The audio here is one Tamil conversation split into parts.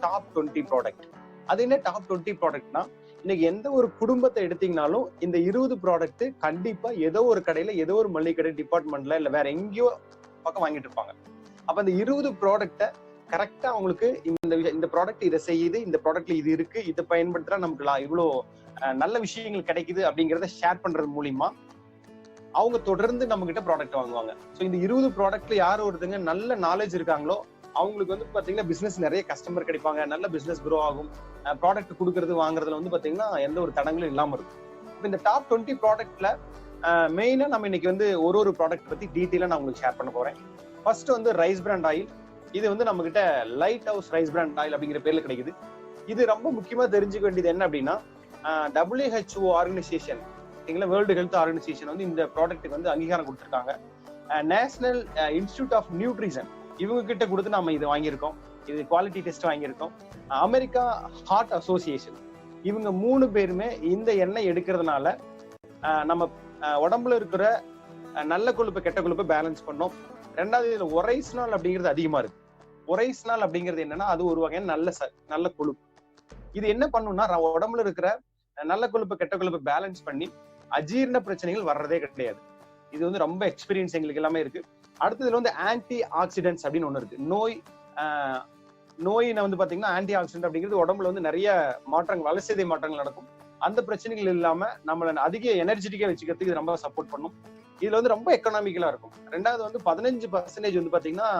டாப் டுவெண்ட்டி ப்ராடக்ட் அது என்ன டாப் டுவெண்ட்டி ப்ராடக்ட்னா இன்னைக்கு எந்த ஒரு குடும்பத்தை எடுத்தீங்கனாலும் இந்த இருபது ப்ராடக்ட் கண்டிப்பா ஏதோ ஒரு கடையில ஏதோ ஒரு மளிகை கடை டிபார்ட்மெண்ட்ல இல்ல வேற எங்கேயோ பக்கம் வாங்கிட்டு இருப்பாங்க. அப்ப அந்த இருபது ப்ராடக்ட்டை கரெக்டா அவங்களுக்கு இந்த இந்த ப்ராடக்ட் இதை செய்யுது இந்த ப்ராடக்ட்ல இது இருக்கு இதை பயன்படுத்தினா நமக்கு இவ்வளோ நல்ல விஷயங்கள் கிடைக்குது அப்படிங்கறத ஷேர் பண்றது மூலியமா அவங்க தொடர்ந்து நம்ம கிட்ட ப்ராடக்ட் வாங்குவாங்க. ஸோ இந்த இருபது ப்ராடக்ட்ல யார் ஒருத்தங்க நல்ல நாலேஜ் இருக்காங்களோ அவங்களுக்கு வந்து பாத்தீங்கன்னா பிசினஸ் நிறைய கஸ்டமர் கிடைப்பாங்க. நல்ல பிசினஸ் குரோ ஆகும். ப்ராடக்ட் கொடுக்கறது வாங்குறதுல வந்து பாத்தீங்கன்னா எந்த ஒரு தடங்களும் இல்லாம இருக்கும். இப்போ இந்த டாப் டுவெண்ட்டி ப்ராடக்ட்ல மெயினா நம்ம இன்னைக்கு வந்து ஒரு ஒரு ப்ராடக்ட் பத்தி டீட்டெயிலா நான் உங்களுக்கு ஷேர் பண்ண போறேன். ஃபர்ஸ்ட் வந்து ரைஸ் பிராண்ட் ஆயில் இது வந்து நம்ம கிட்ட light house rice brand oil அப்படிங்கிற பேர்ல கிடைக்குது. இது ரொம்ப முக்கியமா தெரிஞ்சுக்க வேண்டியது என்ன அப்படின்னா டபிள்யூஹெச்ஓ ஆர்கனைசேஷன் சரிங்களா? வேர்ல்டு ஹெல்த் ஆர்கனைசேஷன் வந்து இந்த ப்ராடக்ட்டுக்கு வந்து அங்கீகாரம் கொடுத்துருக்காங்க. நேஷனல் இன்ஸ்டியூட் ஆஃப் நியூட்ரிஷன் இவங்க கிட்ட கொடுத்து நம்ம இது வாங்கியிருக்கோம். இது குவாலிட்டி டெஸ்ட் வாங்கியிருக்கோம். அமெரிக்கா ஹார்ட் அசோசியேஷன் இவங்க மூணு பேருமே இந்த எண்ணெய் எடுக்கிறதுனால நம்ம உடம்புல இருக்கிற நல்ல கொழுப்பு கெட்ட கொழுப்பை பேலன்ஸ் பண்ணோம். ரெண்டாவது இதுல ஒரைஸ்னால் அப்படிங்கிறது அதிகமா இருக்கு. ஒரைஸ்னால் அப்படிங்கிறது என்னன்னா அது ஒரு வகையான நல்ல ச- நல்ல கொழுப்பு. இது என்ன பண்ணும்னா உடம்புல இருக்கிற நல்ல கொழுப்பு கெட்ட கொழுப்பை பேலன்ஸ் பண்ணி அஜீரண பிரச்சனைகள் வர்றதே கிடையாது. இது வந்து ரொம்ப எக்ஸ்பீரியன்ஸ் எங்களுக்கு எல்லாமே இருக்கு. அடுத்ததுல வந்து ஆன்டி ஆக்சிடென்ட்ஸ் அப்படின்னு ஒன்று இருக்கு. நோய் நோயினை வந்து பாத்தீங்கன்னா ஆன்டி ஆக்சிடென்ட் அப்படிங்கிறது உடம்புல வந்து நிறைய மாற்றங்கள் வளர்ச்சிதை மாற்றங்கள் நடக்கும். அந்த பிரச்சனைகள் இல்லாம நம்மள அதிக எனர்ஜெட்டிக்கா வச்சுக்கிறதுக்கு இது ரொம்ப சப்போர்ட் பண்ணும். இதுல வந்து ரொம்ப எக்கனாமிக்கலா இருக்கும். ரெண்டாவது வந்து பதினஞ்சு பர்சன்டேஜ் வந்து பாத்தீங்கன்னா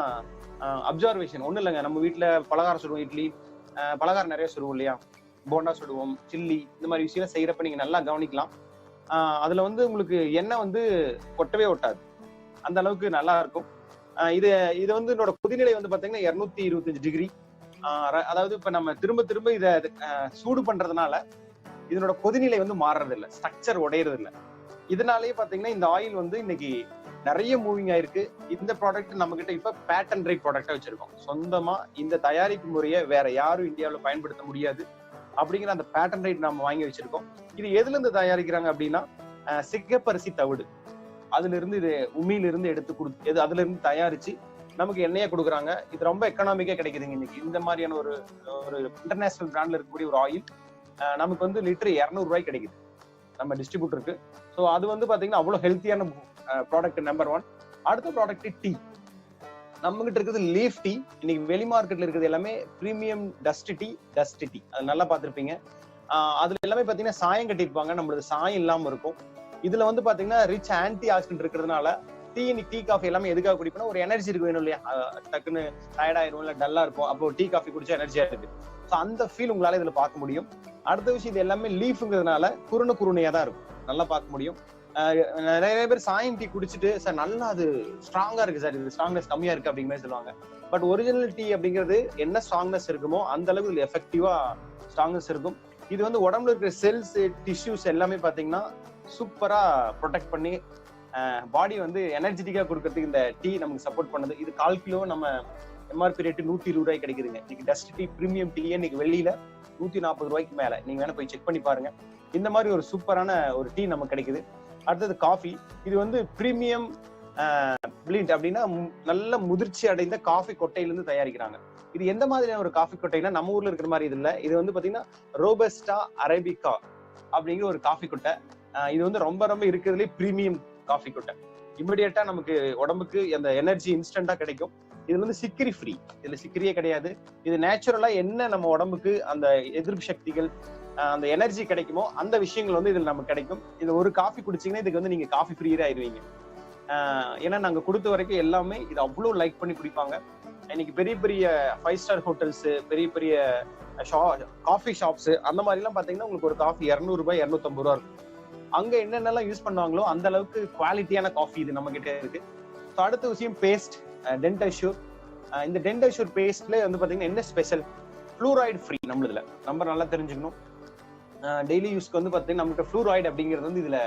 அப்சர்வேஷன் ஒன்றும் இல்லைங்க. நம்ம வீட்டுல பலகாரம் சுடுவோம் இட்லி. பலகாரம் நிறைய சுடுவோம் இல்லையா? போண்டா சுடுவோம் சில்லி இந்த மாதிரி விஷயம் செய்யறப்ப நீங்க நல்லா கவனிக்கலாம். அதுல வந்து உங்களுக்கு எண்ணெய் வந்து ஒட்டவே ஒட்டாது. அந்த அளவுக்கு நல்லா இருக்கும். இது இது வந்து என்னோட கொதிநிலை வந்து பாத்தீங்கன்னா இருநூத்தி இருபத்தஞ்சு டிகிரி. அதாவது இப்ப நம்ம திரும்ப திரும்ப இத சூடு பண்றதுனால இதனோட கொதிநிலை வந்து மாறுறது இல்லை ஸ்ட்ரக்சர் உடையறது இல்லை இதனாலேயே பாத்தீங்கன்னா இந்த ஆயில் வந்து இன்னைக்கு நிறைய மூவிங் ஆயிருக்கு. இந்த ப்ராடக்ட் நம்ம கிட்ட இப்ப பேட்டன் ரைட் ப்ராடக்டா வச்சிருக்கோம். சொந்தமா இந்த தயாரிப்பு முறையை வேற யாரும் இந்தியாவில் பயன்படுத்த முடியாது அப்படிங்கிற அந்த பேட்டன் ரைட் நம்ம வாங்கி வச்சிருக்கோம். இது எதுல இருந்து தயாரிக்கிறாங்க அப்படின்னா சிகப்பரிசி தவிடு. அதுல இருந்து இது உமியில இருந்து எடுத்து கொடுத்து எது அதுல இருந்து தயாரிச்சு நமக்கு எண்ணெயை கொடுக்குறாங்க. இது ரொம்ப எக்கனாமிக்கா கிடைக்குதுங்க இன்னைக்கு. இந்த மாதிரியான ஒரு ஒரு இன்டர்நேஷனல் பிராண்ட்ல இருக்கக்கூடிய ஒரு ஆயில் நமக்கு வந்து லிட்டர் இரநூறு ரூபாய் கிடைக்குது. நம்ம டிஸ்ட்ரிபியூட்டருக்கு ஸோ அது வந்து பாத்தீங்கன்னா அவ்வளவு ஹெல்த்தியான ப்ராடக்ட் நம்பர் ஒன் அடுத்த ப்ராடக்ட் டீ நம்ம கிட்ட இருக்குது லீஃப் டீ இன்னைக்கு வெளி மார்க்கெட்ல இருக்குது எல்லாமே premium dust tea dust tea அது நல்லா பார்த்துருப்பீங்க. அதுல எல்லாமே பாத்தீங்கன்னா சாயம் கட்டியிருப்பாங்க. நம்மளது சாயம் இல்லாம இருக்கும். இதுல வந்து பாத்தீங்கன்னா ரிச் ஆன்டி ஆக்சிடென்ட் இருக்கிறதுனால டீ டீ காஃபி எல்லாமே எதுக்காக குடிப்போம்னா ஒரு எனர்ஜி இருக்கு வேணும் இல்லையா? டக்குன்னு டயர்டாயிரும் இல்ல டல்லா இருக்கும். அப்போ டீ காஃபி குடிச்சா எனர்ஜியா இருக்கு. ஸோ அந்த ஃபீல் உங்களால இதுல பார்க்க முடியும். அடுத்த விஷயம் இது எல்லாமே லீஃப்ங்கிறதுனால குருண குருணையா தான் இருக்கும். நல்லா பார்க்க முடியும். நிறைய பேர் சாயம் டீ குடிச்சிட்டு சார் நல்லா அது ஸ்ட்ராங்கா இருக்கு சார். இது ஸ்ட்ராங்னஸ் கம்மியா இருக்கு அப்படிங்கிற மாதிரி சொல்லுவாங்க. பட் ஒரிஜினல் டீ அப்படிங்கிறது என்ன ஸ்ட்ராங்னஸ் இருக்குமோ அந்த அளவுக்கு இதுல எஃபெக்டிவா ஸ்ட்ராங்னஸ் இருக்கும். இது வந்து உடம்புல இருக்கிற செல்ஸ் டிஷ்யூஸ் எல்லாமே பாத்தீங்கன்னா சூப்பரா ப்ரொடெக்ட் பண்ணி பாடி வந்து எனர்ஜெட்டிக்கா கொடுக்கறதுக்கு இந்த டீ நமக்கு சப்போர்ட் பண்ணுது. இது கால் கிலோ நம்ம எம்ஆர்பி ரேட்டு நூத்தி இருபது ரூபாய் கிடைக்குதுங்க. இன்னைக்கு டஸ்ட் டீ பிரீமியம் டீ இன்னைக்கு வெளியில நூத்தி நாற்பது ரூபாய்க்கு மேல. நீங்க வேணா போய் செக் பண்ணி பாருங்க. இந்த மாதிரி ஒரு சூப்பரான ஒரு டீ நமக்கு கிடைக்குது. அடுத்தது காஃபி இது வந்து பிரீமியம் பிளிண்ட் அப்படின்னா நல்ல முதிர்ச்சி அடைந்த காஃபி கொட்டையிலிருந்து தயாரிக்கிறாங்க. இது எந்த மாதிரியான ஒரு காஃபி கொட்டைனா நம்ம ஊர்ல இருக்கிற மாதிரி இது இல்லை. இது வந்து பாத்தீங்கன்னா ரோபஸ்டா அரேபிகா அப்படிங்கிற ஒரு காஃபி கொட்டை. இது வந்து ரொம்ப ரொம்ப இருக்கிறதுலே பிரீமியம் காஃபி கொட்டை. இமிடியட்டா நமக்கு உடம்புக்கு அந்த எனர்ஜி இன்ஸ்டண்டா கிடைக்கும். இது வந்து சிக்கரி ஃப்ரீ இதுல சிக்கரியே கிடையாது. இது நேச்சுரலா என்ன நம்ம உடம்புக்கு அந்த எதிர்ப்பு சக்திகள் அந்த எனர்ஜி கிடைக்குமோ அந்த விஷயங்கள் வந்து இதுல நமக்கு கிடைக்கும். இது ஒரு காஃபி குடிச்சீங்கன்னா இதுக்கு வந்து நீங்க காஃபி ஃப்ரீயா ஆயிருவீங்க ஏன்னா நாங்க கொடுத்த வரைக்கும் எல்லாமே இது அவ்வளவு லைக் பண்ணி குடிப்பாங்க. இன்னைக்கு பெரிய பெரிய ஃபைவ் ஸ்டார் ஹோட்டல்ஸ் பெரிய பெரிய ஷா காஃபி ஷாப்ஸ் அந்த மாதிரி எல்லாம் பாத்தீங்கன்னா உங்களுக்கு ஒரு காஃபி இரநூறுபா இரநூத்தம்பது ரூபா இருக்கும். அங்க என்னென்னலாம் யூஸ் பண்ணுவாங்களோ அந்த அளவுக்கு குவாலிட்டியான காஃபி இது நம்ம கிட்ட இருக்கு. ஸோ அடுத்த விஷயம் பேஸ்ட் டென்டஷூர் இந்த டென்டஷூர் பேஸ்ட்ல வந்து பாத்தீங்கன்னா என்ன ஸ்பெஷல் ஃப்ளூராய்டு ஃப்ரீ நம்மளதுல. நம்ம நல்லா தெரிஞ்சுக்கணும். டெய்லி யூஸ்க்கு வந்து பார்த்தீங்கன்னா நம்மகிட்ட ஃப்ளூராய்டு அப்படிங்கிறது வந்து இதுல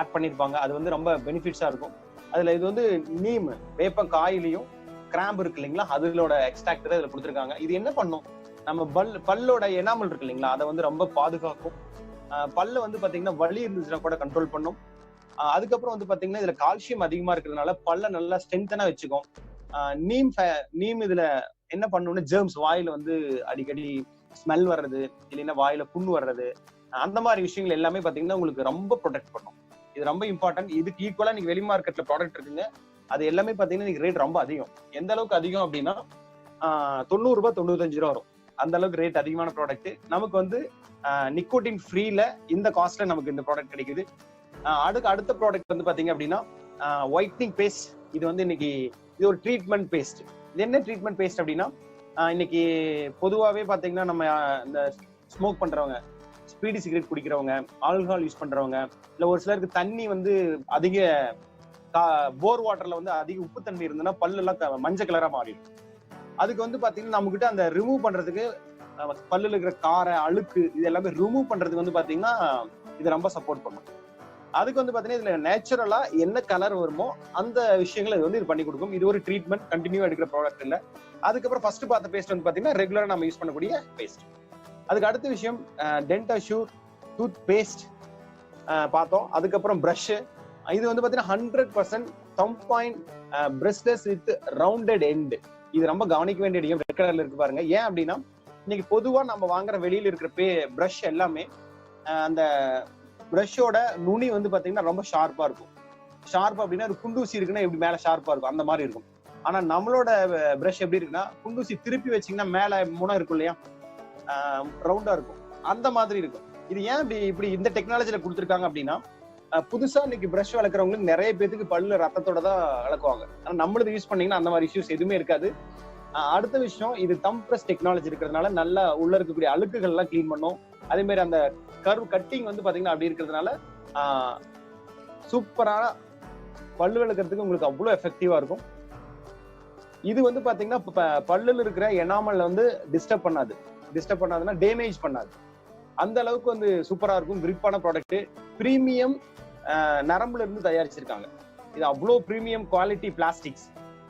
ஆட் பண்ணியிருப்பாங்க அது வந்து ரொம்ப பெனிஃபிட்ஸா இருக்கும். அதுல இது வந்து நீம் வேப்பம் காயிலையும் கிராம்பு இருக்கு இல்லைங்களா? அதோட எக்ஸ்ட்ராக்டர் இதுல கொடுத்துருக்காங்க. இது என்ன பண்ணும்? நம்ம பல் பல்லோட எனாமல் இருக்கு இல்லைங்களா? அதை வந்து ரொம்ப பாதுகாக்கும். பல்ல வந்து பாத்தீங்கன்னா வலி இருந்துச்சுன்னா கூட கண்ட்ரோல் பண்ணும். அதுக்கப்புறம் வந்து பாத்தீங்கன்னா இதுல கால்சியம் அதிகமா இருக்கிறதுனால பல்ல நல்லா ஸ்ட்ரென்த்தனா வச்சுக்கும். நீம் நீம் இதுல என்ன பண்ணும்னா ஜெர்ம்ஸ் வாயில வந்து அடிக்கடி ஸ்மெல் வர்றது இல்லைன்னா வாயில புண் வர்றது அந்த மாதிரி விஷயங்கள் எல்லாமே பாத்தீங்கன்னா உங்களுக்கு ரொம்ப ப்ரொடெக்ட் பண்ணும். இது ரொம்ப இம்பார்ட்டன்ட் இதுக்கு ஈக்குவலா நீங்க வெளி மார்க்கெட்ல ப்ராடக்ட் இருக்குங்க. அது எல்லாமே பாத்தீங்கன்னா ரேட் ரொம்ப அதிகம். எந்த அளவுக்கு அதிகம் அப்படின்னா தொண்ணூறு ரூபாய் தொண்ணூத்தஞ்சு ரூபா வரும். அந்த அளவுக்கு ரேட் அதிகமான ப்ராடக்ட் நமக்கு வந்து நிக்கோட்டின் ஃப்ரீல இந்த காஸ்ட்ல நமக்கு இந்த ப்ராடக்ட் கிடைக்குது. அடுக்கு அடுத்த ப்ராடக்ட் வந்து பாத்தீங்க அப்படின்னா ஒயிட்னிங் பேஸ்ட் இது வந்து இன்னைக்கு இது ஒரு ட்ரீட்மெண்ட் பேஸ்ட் இது என்ன ட்ரீட்மெண்ட் பேஸ்ட் அப்படின்னா இன்னைக்கு பொதுவாகவே பார்த்தீங்கன்னா நம்ம இந்த ஸ்மோக் பண்றவங்க ஸ்பீடி சிகரெட் குடிக்கிறவங்க ஆல்கஹால் யூஸ் பண்றவங்க இல்லை ஒரு சிலருக்கு தண்ணி வந்து அதிக போர் வாட்டர்ல வந்து அதிக உப்பு தண்ணி இருந்ததுன்னா பல்லெல்லாம் மஞ்சள் கலராக மாறிடும். அதுக்கு வந்து பாத்தீங்கன்னா நம்ம கிட்ட அந்த ரிமூவ் பண்றதுக்கு அஹ், பல்லுல இருக்கிற காரை அழுக்கு இது எல்லாமே ரிமூவ் பண்றதுக்கு வந்து பாத்தீங்கன்னா இது ரொம்ப சப்போர்ட் பண்ணும். அதுக்கு வந்து பாத்தீங்கன்னா இதுல நேச்சுரலா என்ன கலர் வருமோ அந்த விஷயங்களை இது வந்து இது பண்ணி கொடுக்கும். இது ஒரு ட்ரீட்மெண்ட் கண்டினியூ எடுக்கிற ப்ராடக்ட் இல்ல. அதுக்கப்புறம் ஃபர்ஸ்ட் பார்த்த பேஸ்ட் வந்து பாத்தீங்கன்னா ரெகுலரா நம்ம யூஸ் பண்ணக்கூடிய பேஸ்ட் அதுக்கு அடுத்த விஷயம் டென்டா ஷூ டூத் பேஸ்ட் பார்த்தோம். அதுக்கப்புறம் ப்ரஷ் இது வந்து பாத்தீங்கன்னா hundred percent thin point bristles with rounded end இது ரொம்ப கவனிக்க வேண்டிய இடம் ரெட் கலர்ல இருக்கு பாருங்க. ஏன் அப்படின்னா இன்னைக்கு பொதுவா நம்ம வாங்குற வெளியில இருக்கிற பே ப்ரஷ் எல்லாமே அந்த ப்ரஷோட நுனி வந்து பாத்தீங்கன்னா ரொம்ப ஷார்ப்பா இருக்கும். ஷார்ப் அப்படின்னா ஒரு குண்டூசி இருக்குன்னா இப்படி மேல ஷார்ப்பா இருக்கும்? அந்த மாதிரி இருக்கும். ஆனா நம்மளோட ப்ரஷ் எப்படி இருக்குன்னா குண்டூசி திருப்பி வச்சீங்கன்னா மேல முனை இருக்கும் இல்லையா? ரவுண்டா இருக்கும். அந்த மாதிரி இருக்கும். இது ஏன் இப்படி இப்படி இந்த டெக்னாலஜியில கொடுத்துருக்காங்க அப்படின்னா புதுசா இன்னைக்கு ப்ரஷ் வளர்க்குறவங்களுக்கு நிறைய பேத்துக்கு பல்லு ரத்தத்தோட தான் வளர்க்குவாங்க. ஆனா நம்மளது யூஸ் பண்ணீங்கன்னா அந்த மாதிரி இஷ்யூஸ் எதுவுமே இருக்காது. அடுத்த விஷயம் இது தம்ப்ரஸ் டெக்னாலஜி இருக்கிறதுனால நல்லா உள்ள இருக்கக்கூடிய அழுக்குகள் எல்லாம் க்ளீன் பண்ணும். அதே மாதிரி அந்த கர்வ் கட்டிங் வந்து பாத்தீங்கன்னா அப்படி இருக்கிறதுனால சூப்பரான பல்லு விளக்குறதுக்கு உங்களுக்கு அவ்வளோ எஃபெக்டிவா இருக்கும். இது வந்து பாத்தீங்கன்னா பல்லுல இருக்கிற எனாமல் வந்து டிஸ்டர்ப் பண்ணாது. டிஸ்டர்ப் பண்ணாதுன்னா டேமேஜ் பண்ணாது. அந்த அளவுக்கு வந்து சூப்பரா இருக்கும். கிரிப்பான ப்ராடக்ட் ப்ரீமியம் நரம்புல இருந்து தயாரிச்சிருக்காங்க. இது அவ்வளோ ப்ரீமியம் குவாலிட்டி பிளாஸ்டிக்ஸ்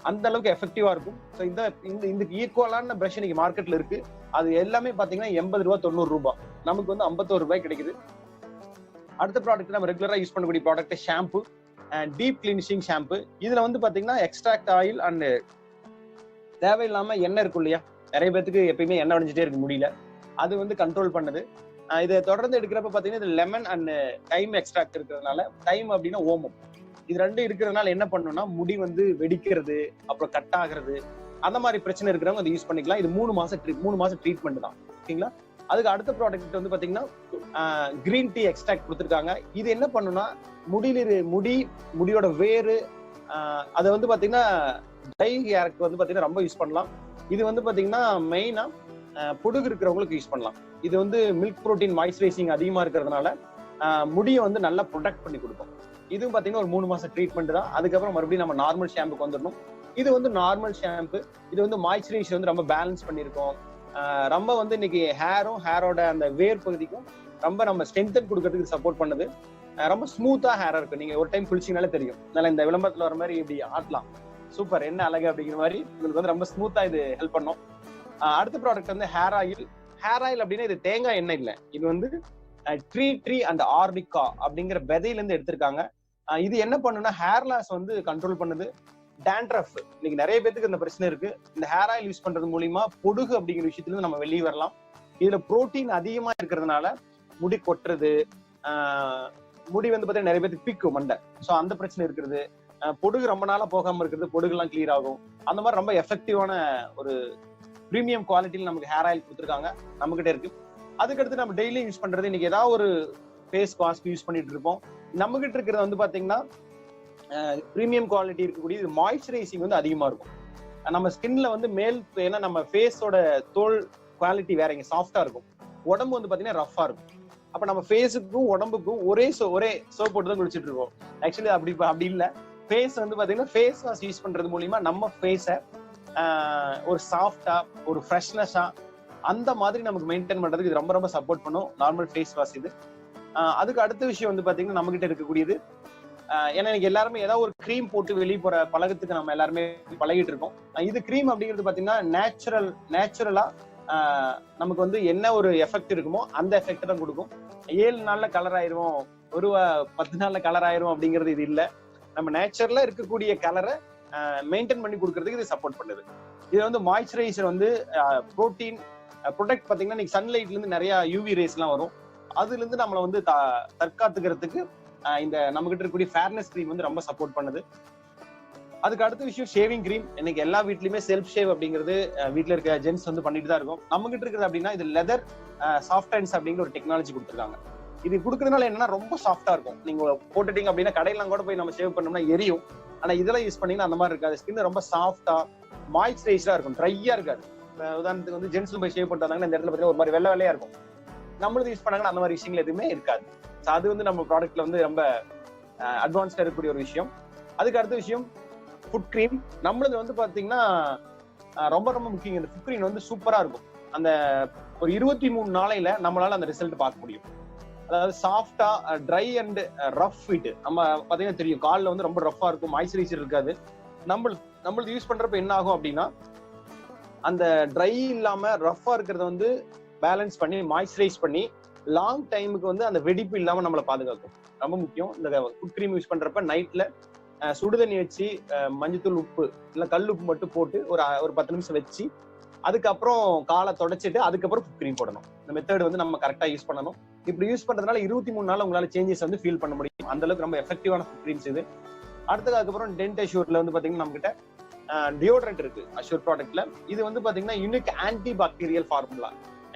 அந்த அளவுக்கு எஃபெக்டிவா இருக்கும். ஸோ இந்த இந்த இந்த ஈக்குவலான பிரஷ் இன்னைக்கு மார்க்கெட்ல இருக்கு. அது எல்லாமே பாத்தீங்கன்னா எண்பது ரூபா தொண்ணூறு ரூபாய் நமக்கு வந்து ஐம்பத்தோரு ரூபாய் கிடைக்குது. அடுத்த ப்ராடக்ட் நம்ம ரெகுலரா யூஸ் பண்ணக்கூடிய product shampoo deep cleansing shampoo இதுல வந்து பாத்தீங்கன்னா எக்ஸ்ட்ராக்ட் ஆயில் அண்ட் தேவையில்லாம எண்ணெய் இருக்கும் இல்லையா? நிறைய பேத்துக்கு எப்பயுமே எண்ணெய் அடைஞ்சிட்டே இருக்க முடியல. அது வந்து கண்ட்ரோல் பண்ணுது. இதை தொடர்ந்து எடுக்கிறப்ப பாத்தீங்கன்னா இது லெமன் அண்ட் டைம் எக்ஸ்ட்ராக்ட் இருக்கிறதுனால டைம் அப்படின்னா ஓமம். இது ரெண்டும் இருக்கிறதுனால என்ன பண்ணணும்னா முடி வந்து வெடிக்கிறது அப்புறம் கட் ஆகுறது அந்த மாதிரி பிரச்சனை இருக்கிறவங்க அதை யூஸ் பண்ணிக்கலாம். இது மூணு மாசம் ட்ரீ மூணு மாசம் ட்ரீட்மெண்ட் தான். ஓகேங்களா? அதுக்கு அடுத்த ப்ராடக்ட் வந்து பாத்தீங்கன்னா கிரீன் டீ எக்ஸ்ட்ராக்ட் கொடுத்துருக்காங்க. இது என்ன பண்ணுன்னா முடியில இரு- முடி முடியோட வேறு அதை வந்து பாத்தீங்கன்னா ட்ரை ஹேருக்கு வந்து பாத்தீங்கன்னா ரொம்ப யூஸ் பண்ணலாம். இது வந்து பாத்தீங்கன்னா மெயினா பொடுகு இருக்கிறவங்களுக்கு யூஸ் பண்ணலாம். இது வந்து மில்க் புரோட்டீன் மாய்ஸ்சரைசிங் அதிகமா இருக்கிறதுனால முடியை வந்து நல்லா ப்ரொடெக்ட் பண்ணி கொடுக்கும். இதுவும் பாத்தீங்கன்னா ஒரு மூணு மாசம் ட்ரீட்மெண்ட் தான். அதுக்கப்புறம் மறுபடியும் நம்ம நார்மல் ஷாம்புக்கு வந்துடணும். இது வந்து நார்மல் ஷாம்பு இது வந்து மாய்ஸ்சரைசர் வந்து ரொம்ப பேலன்ஸ் பண்ணியிருக்கோம் ரொம்ப வந்து இன்னைக்கு ஹேரும் ஹேரோட அந்த வேர் பகுதிக்கும் ரொம்ப நம்ம ஸ்ட்ரென்தன் கொடுக்கறதுக்கு சப்போர்ட் பண்ணுது. ரொம்ப ஸ்மூத்தா ஹேரா இருக்கும். நீங்க ஒரு டைம் குளிச்சிங்கனாலே தெரியும். அதனால இந்த விளம்பரத்துல வர மாதிரி இப்படி ஆட்டலாம். சூப்பர். என்ன அழகு அப்படிங்கிற மாதிரி உங்களுக்கு வந்து ரொம்ப ஸ்மூத்தா இது ஹெல்ப் பண்ணும். அடுத்த ப்ராடக்ட் வந்து ஹேர் ஆயில் ஹேர் ஆயில் அப்படின்னா இது தேங்காய் எண்ணெய் இல்லை. இது வந்து ட்ரீ ட்ரீ அந்த ஆர்டிகா அப்படிங்கிற விதையிலேருந்து எடுத்திருக்காங்க. இது என்ன பண்ணுன்னா ஹேர் லாஸ் வந்து கண்ட்ரோல் பண்ணுது. டேண்ட்ரஃப் இன்னைக்கு நிறைய பேத்துக்கு இந்த பிரச்சனை இருக்கு. இந்த ஹேர் ஆயில் யூஸ் பண்றது மூலியமா பொடுகு அப்படிங்கிற விஷயத்துலேருந்து நம்ம வெளியே வரலாம். இதுல புரோட்டீன் அதிகமா இருக்கிறதுனால முடி கொட்டுறது முடி வந்து பாத்தீங்கன்னா நிறைய பேருக்கு பிக்கும் மண்டை. ஸோ அந்த பிரச்சனை இருக்கிறது. பொடுகு ரொம்ப நாளா போகாம இருக்கிறது பொடுகுலாம் கிளியர் ஆகும். அந்த மாதிரி ரொம்ப எஃபெக்டிவான ஒரு ப்ரீமியம் குவாலிட்டியில் நமக்கு ஹேர் ஆயில் கொடுத்துருக்காங்க. நம்மகிட்ட இருக்கு. அதுக்கடுத்து நம்ம டெய்லி யூஸ் பண்றது இன்னைக்கு ஏதாவது ஒரு ஃபேஸ் வாஷ் யூஸ் பண்ணிட்டு இருப்போம். நம்ம கிட்ட இருக்கிறது வந்து பாத்தீங்கன்னா ப்ரீமியம் குவாலிட்டி இருக்கக்கூடிய இது மாய்ஸ்சரைசிங் வந்து அதிகமா இருக்கும். நம்ம ஸ்கின்ல வந்து மேல் ஏன்னா நம்ம ஃபேஸோட தோல் குவாலிட்டி வேற இங்க சாஃப்டா இருக்கும். உடம்பு வந்து பாத்தீங்கன்னா ரஃபா இருக்கும். அப்ப நம்ம ஃபேஸுக்கும் உடம்புக்கும் ஒரே சோ ஒரே சோப் போட்டு தான் குளிச்சுட்டு இருக்கோம் ஆக்சுவலி அப்படி அப்படி இல்லை. ஃபேஸ் வந்து பாத்தீங்கன்னா ஃபேஸ் வாஷ் யூஸ் பண்றது மூலியமா நம்ம ஃபேஸை ஒரு சாஃப்டா ஒரு ஃப்ரெஷ்னஸா அந்த மாதிரி நமக்கு மெயின்டைன் பண்றதுக்கு இது ரொம்ப ரொம்ப சப்போர்ட் பண்ணும். நார்மல் ஃபேஸ் வாஷ் இது. அதுக்கு அடுத்த விஷயம் வந்து பாத்தீங்கன்னா நம்ம கிட்ட இருக்கக்கூடியது ஏன்னா எனக்கு எல்லாருமே ஏதாவது ஒரு க்ரீம் போட்டு வெளியே போற பழகத்துக்கு நம்ம எல்லாருமே பழகிட்டு இருக்கோம். இது க்ரீம் அப்படிங்கிறது பாத்தீங்கன்னா நேச்சுரல் நேச்சுரலா நமக்கு வந்து என்ன ஒரு எஃபெக்ட் இருக்குமோ அந்த எஃபெக்ட் தான் கொடுக்கும். ஏழு நாள்ல கலர் ஆயிரும் ஒரு பத்து நாள்ல கலர் ஆயிரும் அப்படிங்கிறது இது இல்லை. நம்ம நேச்சுரலா இருக்கக்கூடிய கலரை மெயின்டைன் பண்ணி கொடுக்கறதுக்கு இது சப்போர்ட் பண்ணுது. இது வந்து மாய்ஸ்சரைசர் வந்து புரோட்டீன் ப்ரொடக்ட் பார்த்தீங்கன்னா இன்னைக்கு சன்லைட்ல இருந்து நிறைய யூவி ரேஸ்லாம் வரும். அதுல இருந்து நம்மளை வந்து தற்காத்துக்கிறதுக்கு இந்த நம்ம கிட்ட இருக்கக்கூடிய ஃபேர்னஸ் க்ரீம் வந்து ரொம்ப சப்போர்ட் பண்ணுது. அதுக்கு அடுத்த விஷயம் ஷேவிங் க்ரீம் இன்னைக்கு எல்லா வீட்லயுமே செல்ஃப் ஷேவ் அப்படிங்கிறது வீட்டில் இருக்க ஜென்ஸ் வந்து பண்ணிட்டு தான் இருக்கும். நம்ம கிட்ட இருக்கிறது அப்படின்னா இது லெதர் சாஃப்ட் ஹேண்ட்ஸ் அப்படிங்கிற ஒரு டெக்னாலஜி கொடுத்துருக்காங்க. இது கொடுக்கறதுனால என்னன்னா ரொம்ப சாஃப்டா இருக்கும். நீங்க போட்டுட்டீங்க அப்படின்னா கடையெல்லாம் கூட போய் நம்ம ஷேவ் பண்ணோம்னா எரியும். ஆனா இதெல்லாம் யூஸ் பண்ணீங்கன்னா அந்த மாதிரி இருக்காது. ஸ்கின் ரொம்ப சாஃப்டா மாய்ஸ்சரைஸ்டா இருக்கும். ட்ரையா இருக்காது. உதாரணத்துக்கு வந்து ஜென்ஸ் போய் ஷேவ் பண்ணிட்டாங்கன்னா இந்த இடத்துல பார்த்தீங்கன்னா ஒரு மாதிரி வெள்ளை வெள்ளையா இருக்கும். நம்மளும் யூஸ் பண்ணாங்கன்னா அந்த மாதிரி விஷயங்கள் எதுவுமே இருக்காது. ஸோ அது வந்து நம்ம ப்ராடக்ட்ல வந்து ரொம்ப அட்வான்ஸ்டா இருக்கக்கூடிய ஒரு விஷயம். அதுக்கு அடுத்த விஷயம் ஃபுட் க்ரீம் நம்மளது வந்து பாத்தீங்கன்னா ரொம்ப ரொம்ப முக்கியம். இந்த ஃபுட் க்ரீம் வந்து சூப்பரா இருக்கும். அந்த ஒரு இருபத்தி மூணு நாளையில நம்மளால அந்த ரிசல்ட் பார்க்க முடியும். அதாவது சாஃப்டா ட்ரை அண்ட் ரஃப் ஃபிட் நம்ம பார்த்தீங்கன்னா தெரியும் காலில் வந்து ரொம்ப ரஃப்பா இருக்கும் மாய்ஸ்சரைசர் இருக்காது. நம்ம நம்மளுக்கு யூஸ் பண்றப்ப என்ன ஆகும் அப்படின்னா அந்த ட்ரை இல்லாம ரஃப்பா இருக்கிறத வந்து பேலன்ஸ் பண்ணி மாய்ஸ்சரைஸ் பண்ணி லாங் டைமுக்கு வந்து அந்த வெடிப்பு இல்லாம நம்மளை பாதுகாக்கும். ரொம்ப முக்கியம். இந்த ஃபுட் யூஸ் பண்றப்ப நைட்ல சுடுதண்ணி வச்சு அஹ், மஞ்சத்தூள் உப்பு இல்ல கல் உப்பு மட்டும் போட்டு ஒரு ஒரு பத்து நிமிஷம் வச்சு அதுக்கப்புறம் காலை தொடச்சிட்டு அதுக்கப்புறம் ஃபுட் போடணும். இந்த மெத்தட் வந்து நம்ம கரெக்டா யூஸ் பண்ணணும். இப்படி யூஸ் பண்றதுனால இருபத்தி மூணு நாள் உங்களால சேஞ்சஸ் வந்து ஃபீல் பண்ண முடியும். அந்த அளவுக்கு ரொம்ப எஃபெக்டிவான ஃபுட் இது. அடுத்தது அதுக்கப்புறம் டென்ட் அஷ்யூர்ல வந்து பாத்தீங்கன்னா நம்ம கிட்ட டியோட்ரண்ட் இருக்கு அஷ்யூர் ப்ராடக்ட்ல இது வந்து பாத்தீங்கன்னா யூனிக் ஆன்டி பாக்டீரியல் ஃபார்முலா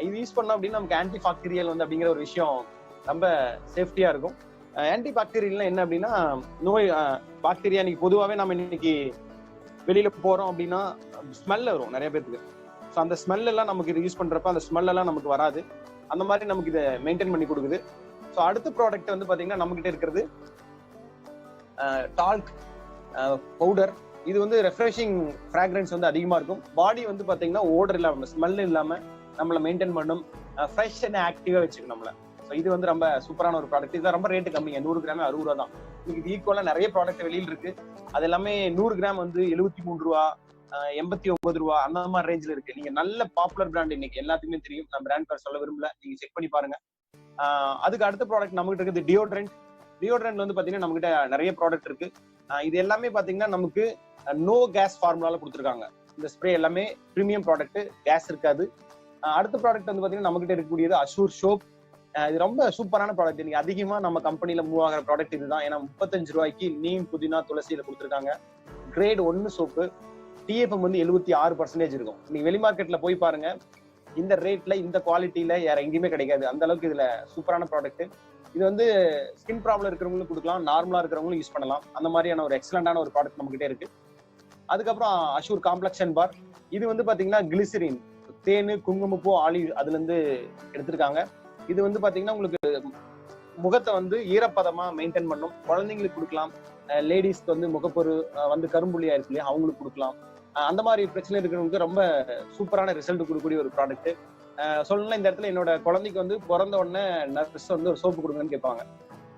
இது யூஸ் பண்ணோம் அப்படின்னா நமக்கு ஆன்டி பாக்டீரியல் வந்து அப்படிங்கிற ஒரு விஷயம் ரொம்ப சேஃப்டியா இருக்கும். ஆன்டி பாக்டீரியல்னா என்ன அப்படின்னா நோய் பாக்டீரியா இன்னைக்கு பொதுவாகவே நம்ம இன்னைக்கு வெளியில போறோம் அப்படின்னா ஸ்மெல் வரும் நிறைய பேருக்கு ஸோ அந்த ஸ்மெல் எல்லாம் நமக்கு இது யூஸ் பண்றப்ப அந்த ஸ்மெல் எல்லாம் நமக்கு வராது. அந்த மாதிரி நமக்கு இதை மெயின்டைன் பண்ணி கொடுக்குது. ஸோ அடுத்த ப்ராடக்ட் வந்து பாத்தீங்கன்னா நம்ம கிட்ட இருக்கிறது டால்க் பவுடர் இது வந்து ரெஃப்ரெஷிங் ஃப்ராக்ரன்ஸ் வந்து அதிகமாக இருக்கும். பாடி வந்து பார்த்தீங்கன்னா ஓடர் இல்லாமல் ஸ்மெல் இல்லாமல் நம்மளை மெயின்டைன் பண்ணும். ஃப்ரெஷ் அண்ட் ஆக்டிவாக வச்சுக்கும் நம்மளை. ஸோ இது வந்து ரொம்ப சூப்பரான ஒரு ப்ராடக்ட் இதுதான் ரொம்ப ரேட்டு கம்மிங்க நூறு கிராம் அறுபது ரூபா தான். இது ஈக்குவலாக நிறைய ப்ராடக்ட் வெளியில் இருக்கு. அது எல்லாமே நூறு கிராம் வந்து எழுபத்தி மூணு ரூபா எண்பத்தி ஒன்பது ரூபா அந்த மாதிரி ரேஞ்சில் இருக்கு. நீங்க நல்ல பாப்புலர் பிராண்ட் இன்னைக்கு எல்லாத்துக்குமே தெரியும். நான் பிராண்ட் பேர் சொல்ல விரும்பல. நீங்க செக் பண்ணி பாருங்க. அதுக்கு அடுத்த ப்ராடக்ட் நம்மகிட்ட இருக்குது டியோட்ரண்ட் டியோட்ரண்ட் வந்து பாத்தீங்கன்னா நம்மகிட்ட நிறைய ப்ராடக்ட் இருக்கு. இது எல்லாமே பாத்தீங்கன்னா நமக்கு நோ கேஸ் ஃபார்முலால கொடுத்துருக்காங்க. இந்த ஸ்ப்ரே எல்லாமே ப்ரீமியம் ப்ராடக்ட் கேஸ் இருக்காது. அடுத்த ப்ராடக்ட் வந்து பாத்தீங்கன்னா நம்மகிட்ட இருக்கக்கூடியது அஷூர் ஷோப் இது ரொம்ப சூப்பரான ப்ராடக்ட் இன்னைக்கு அதிகமா நம்ம கம்பெனில மூவ் ஆகிற ப்ராடக்ட் இதுதான். ஏன்னா முப்பத்தஞ்சு ரூபாய்க்கு நீம் புதினா துளசியில கொடுத்துருக்காங்க. கிரேட் ஒன்னு சோப்பு டிஎஃப்எம் வந்து எழுபத்தி ஆறு பர்சன்டேஜ் இருக்கும். நீங்க வெளி மார்க்கெட்ல போய் பாருங்க. இந்த ரேட்ல இந்த குவாலிட்டியில வேற எங்கேயுமே கிடைக்காது. அந்த அளவுக்கு இதுல சூப்பரான ப்ராடக்ட் இது வந்து ஸ்கின் ப்ராப்ளம் இருக்கிறவங்களும் கொடுக்கலாம். நார்மலா இருக்கிறவங்களும் யூஸ் பண்ணலாம். அந்த மாதிரியான ஒரு எக்ஸலண்டான ஒரு ப்ராடக்ட் நம்மகிட்டே இருக்கு. அதுக்கப்புறம் அஷூர் காம்ப்ளெக்ஷன் பார் இது வந்து பாத்தீங்கன்னா கிளிசரின் தேனு குங்குமப்பூ ஆலிவ் அதுல இருந்து எடுத்திருக்காங்க. இது வந்து பாத்தீங்கன்னா உங்களுக்கு முகத்தை வந்து ஈரப்பதமா மெயின்டைன் பண்ணும். குழந்தைங்களுக்கு கொடுக்கலாம். லேடிஸ்க்கு வந்து முகப்பொரு வந்து கரும்புள்ளியா இருக்கு இல்லையா அவங்களுக்கு கொடுக்கலாம். அந்த மாதிரி பிரச்சனை இருக்கிறவங்களுக்கு ரொம்ப சூப்பரான ரிசல்ட் கொடுக்கக்கூடிய ஒரு ப்ராடக்ட் சொல்லணும்னா இந்த இடத்துல என்னோட குழந்தைக்கு வந்து பிறந்த உடனே நர்ஸ் வந்து ஒரு சோப்பு கொடுங்கன்னு கேட்பாங்க.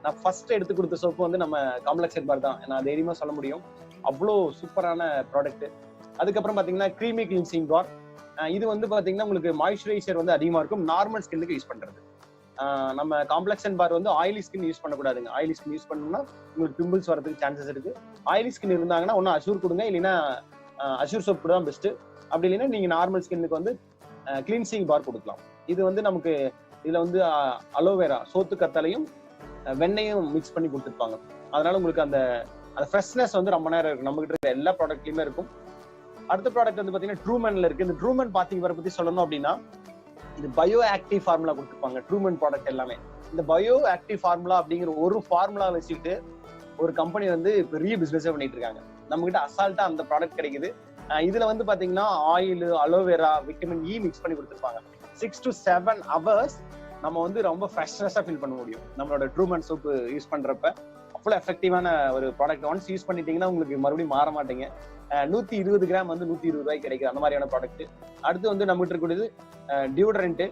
நான் ஃபர்ஸ்ட் எடுத்து கொடுத்த சோப்பு வந்து நம்ம காம்ப்ளெக்ஸ் பார் தான். நான் தைரியமா சொல்ல முடியும். அவ்வளோ சூப்பரான ப்ராடக்ட் அதுக்கப்புறம் பாத்தீங்கன்னா க்ரீமி கிளின்சிங் பார் இது வந்து பாத்தீங்கன்னா உங்களுக்கு மாய்ஸ்சரைசர் வந்து அதிகமா இருக்கும். நார்மல் ஸ்கின்னுக்கு யூஸ் பண்றது. நம்ம காம்ப்ளெக்ஷன் பார் வந்து ஆயிலி ஸ்கின் யூஸ் பண்ணக்கூடாதுங்க. ஆயிலி ஸ்கின் யூஸ் பண்ணோம்னா உங்களுக்கு பிம்பிள்ஸ் வரதுக்கு சான்சஸ் இருக்கு. ஆயிலி ஸ்கின் இருந்தாங்கன்னா ஒன்றும் அஷூர் கொடுங்க. இல்லைன்னா அஷூர் சோப் தான் பெஸ்ட் அப்படி இல்லைன்னா நீங்க நார்மல் ஸ்கின்னுக்கு வந்து கிளீன்சிங் பார் கொடுக்கலாம். இது வந்து நமக்கு இதுல வந்து அலோவேரா சோத்து கத்தலையும் வெண்ணையும் மிக்ஸ் பண்ணி கொடுத்துருப்பாங்க. அதனால உங்களுக்கு அந்த அந்த ஃப்ரெஷ்னஸ் வந்து ரொம்ப நேரம் இருக்கும். நம்மகிட்ட இருக்க எல்லா ப்ராடக்ட்லயுமே இருக்கும். அடுத்த ப்ராடக்ட் வந்து பாத்தீங்கன்னா ட்ரூமன்ல இருக்கு. இந்த ட்ரூமன் பாத்தீங்க வர பத்தி சொல்லணும் அப்படின்னா இது பயோ ஆக்டிவ் ஃபார்முலா கொடுத்துருப்பாங்க. ட்ரூமன் ப்ராடக்ட் எல்லாமே. இந்த பயோ ஆக்டிவ் ஃபார்முலா அப்படிங்கிற ஒரு ஃபார்முலா வச்சுக்கிட்டு ஒரு கம்பெனி வந்து பெரிய பிசினஸே பண்ணிட்டு இருக்காங்க. நம்ம கிட்ட அசால்ட்டா அந்த ப்ராடக்ட் கிடைக்குது. இதுல வந்து பாத்தீங்கன்னா oil aloe vera vitamin E mix பண்ணி கொடுத்துருப்பாங்க. சிக்ஸ் டு செவன் ஹவர்ஸ் நம்ம வந்து ரொம்ப ஃப்ரெஷ்னஸா ஃபீல் பண்ண முடியும். நம்மளோட ட்ரூமன் சோப்பு யூஸ் பண்றப்ப. அவ்வளவு எஃபெக்டிவான ஒரு ப்ராடக்ட் ஒன்ஸ் யூஸ் பண்ணிட்டீங்கன்னா உங்களுக்கு மறுபடியும் மாற மாட்டீங்க. நூத்தி இருபது கிராம் வந்து நூத்தி இருபது ரூபாய்க்கு கிடைக்குது அந்த மாதிரியான ப்ராடக்ட் அடுத்து வந்து நம்மகிட்ட இருக்கக்கூடியது டியோட்ரண்ட்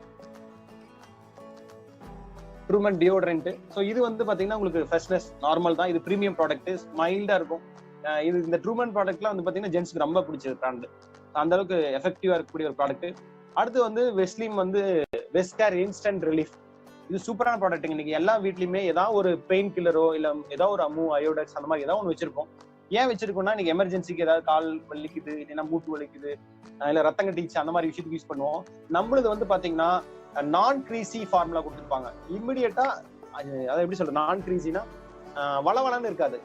ட்ரூமன் டியோடரண்ட் ஸோ இது வந்து பாத்தீங்கன்னா உங்களுக்கு ஃப்ரெஷ்னஸ் நார்மல் தான். இது ப்ரீமியம் ப்ராடக்ட் மைல்டா இருக்கும். இது இந்த ட்ரூமன் ப்ராடக்ட்லாம் வந்து பார்த்தீங்கன்னா ஜென்ஸுக்கு ரொம்ப பிடிச்ச பிராண்ட் அந்த அளவுக்கு எஃபெக்டிவா இருக்கக்கூடிய ஒரு ப்ராடக்ட் அடுத்து வந்து வெஸ்லிம் வந்து வெஸ்கேர் இன்ஸ்டன்ட் ரிலீஃப் இது சூப்பரான ப்ராடக்ட் இன்னைக்கு எல்லா வீட்லயுமே ஏதாவது ஒரு பெயின் கில்லரோ இல்ல ஏதாவது ஒரு அம்மு அயோடெக்ஸ் அந்த மாதிரி ஏதாவது ஒன்று வச்சிருப்போம். ஏன் வச்சிருக்கோம்னா இன்னைக்கு எமர்ஜென்சிக்கு ஏதாவது கால் வலிக்குது இல்லைன்னா மூட்டு வலிக்குது இல்ல ரத்தம் கட்டிச்சு அந்த மாதிரி விஷயத்துக்கு யூஸ் பண்ணுவோம். நம்மளது வந்து பாத்தீங்கன்னா நான் கிரீசி ஃபார்முலா கொடுத்துருப்பாங்க. இம்மிடியட்டா அது அதை எப்படி சொல்றது? நான் கிரீசினா வளவளன்னு இருக்காது.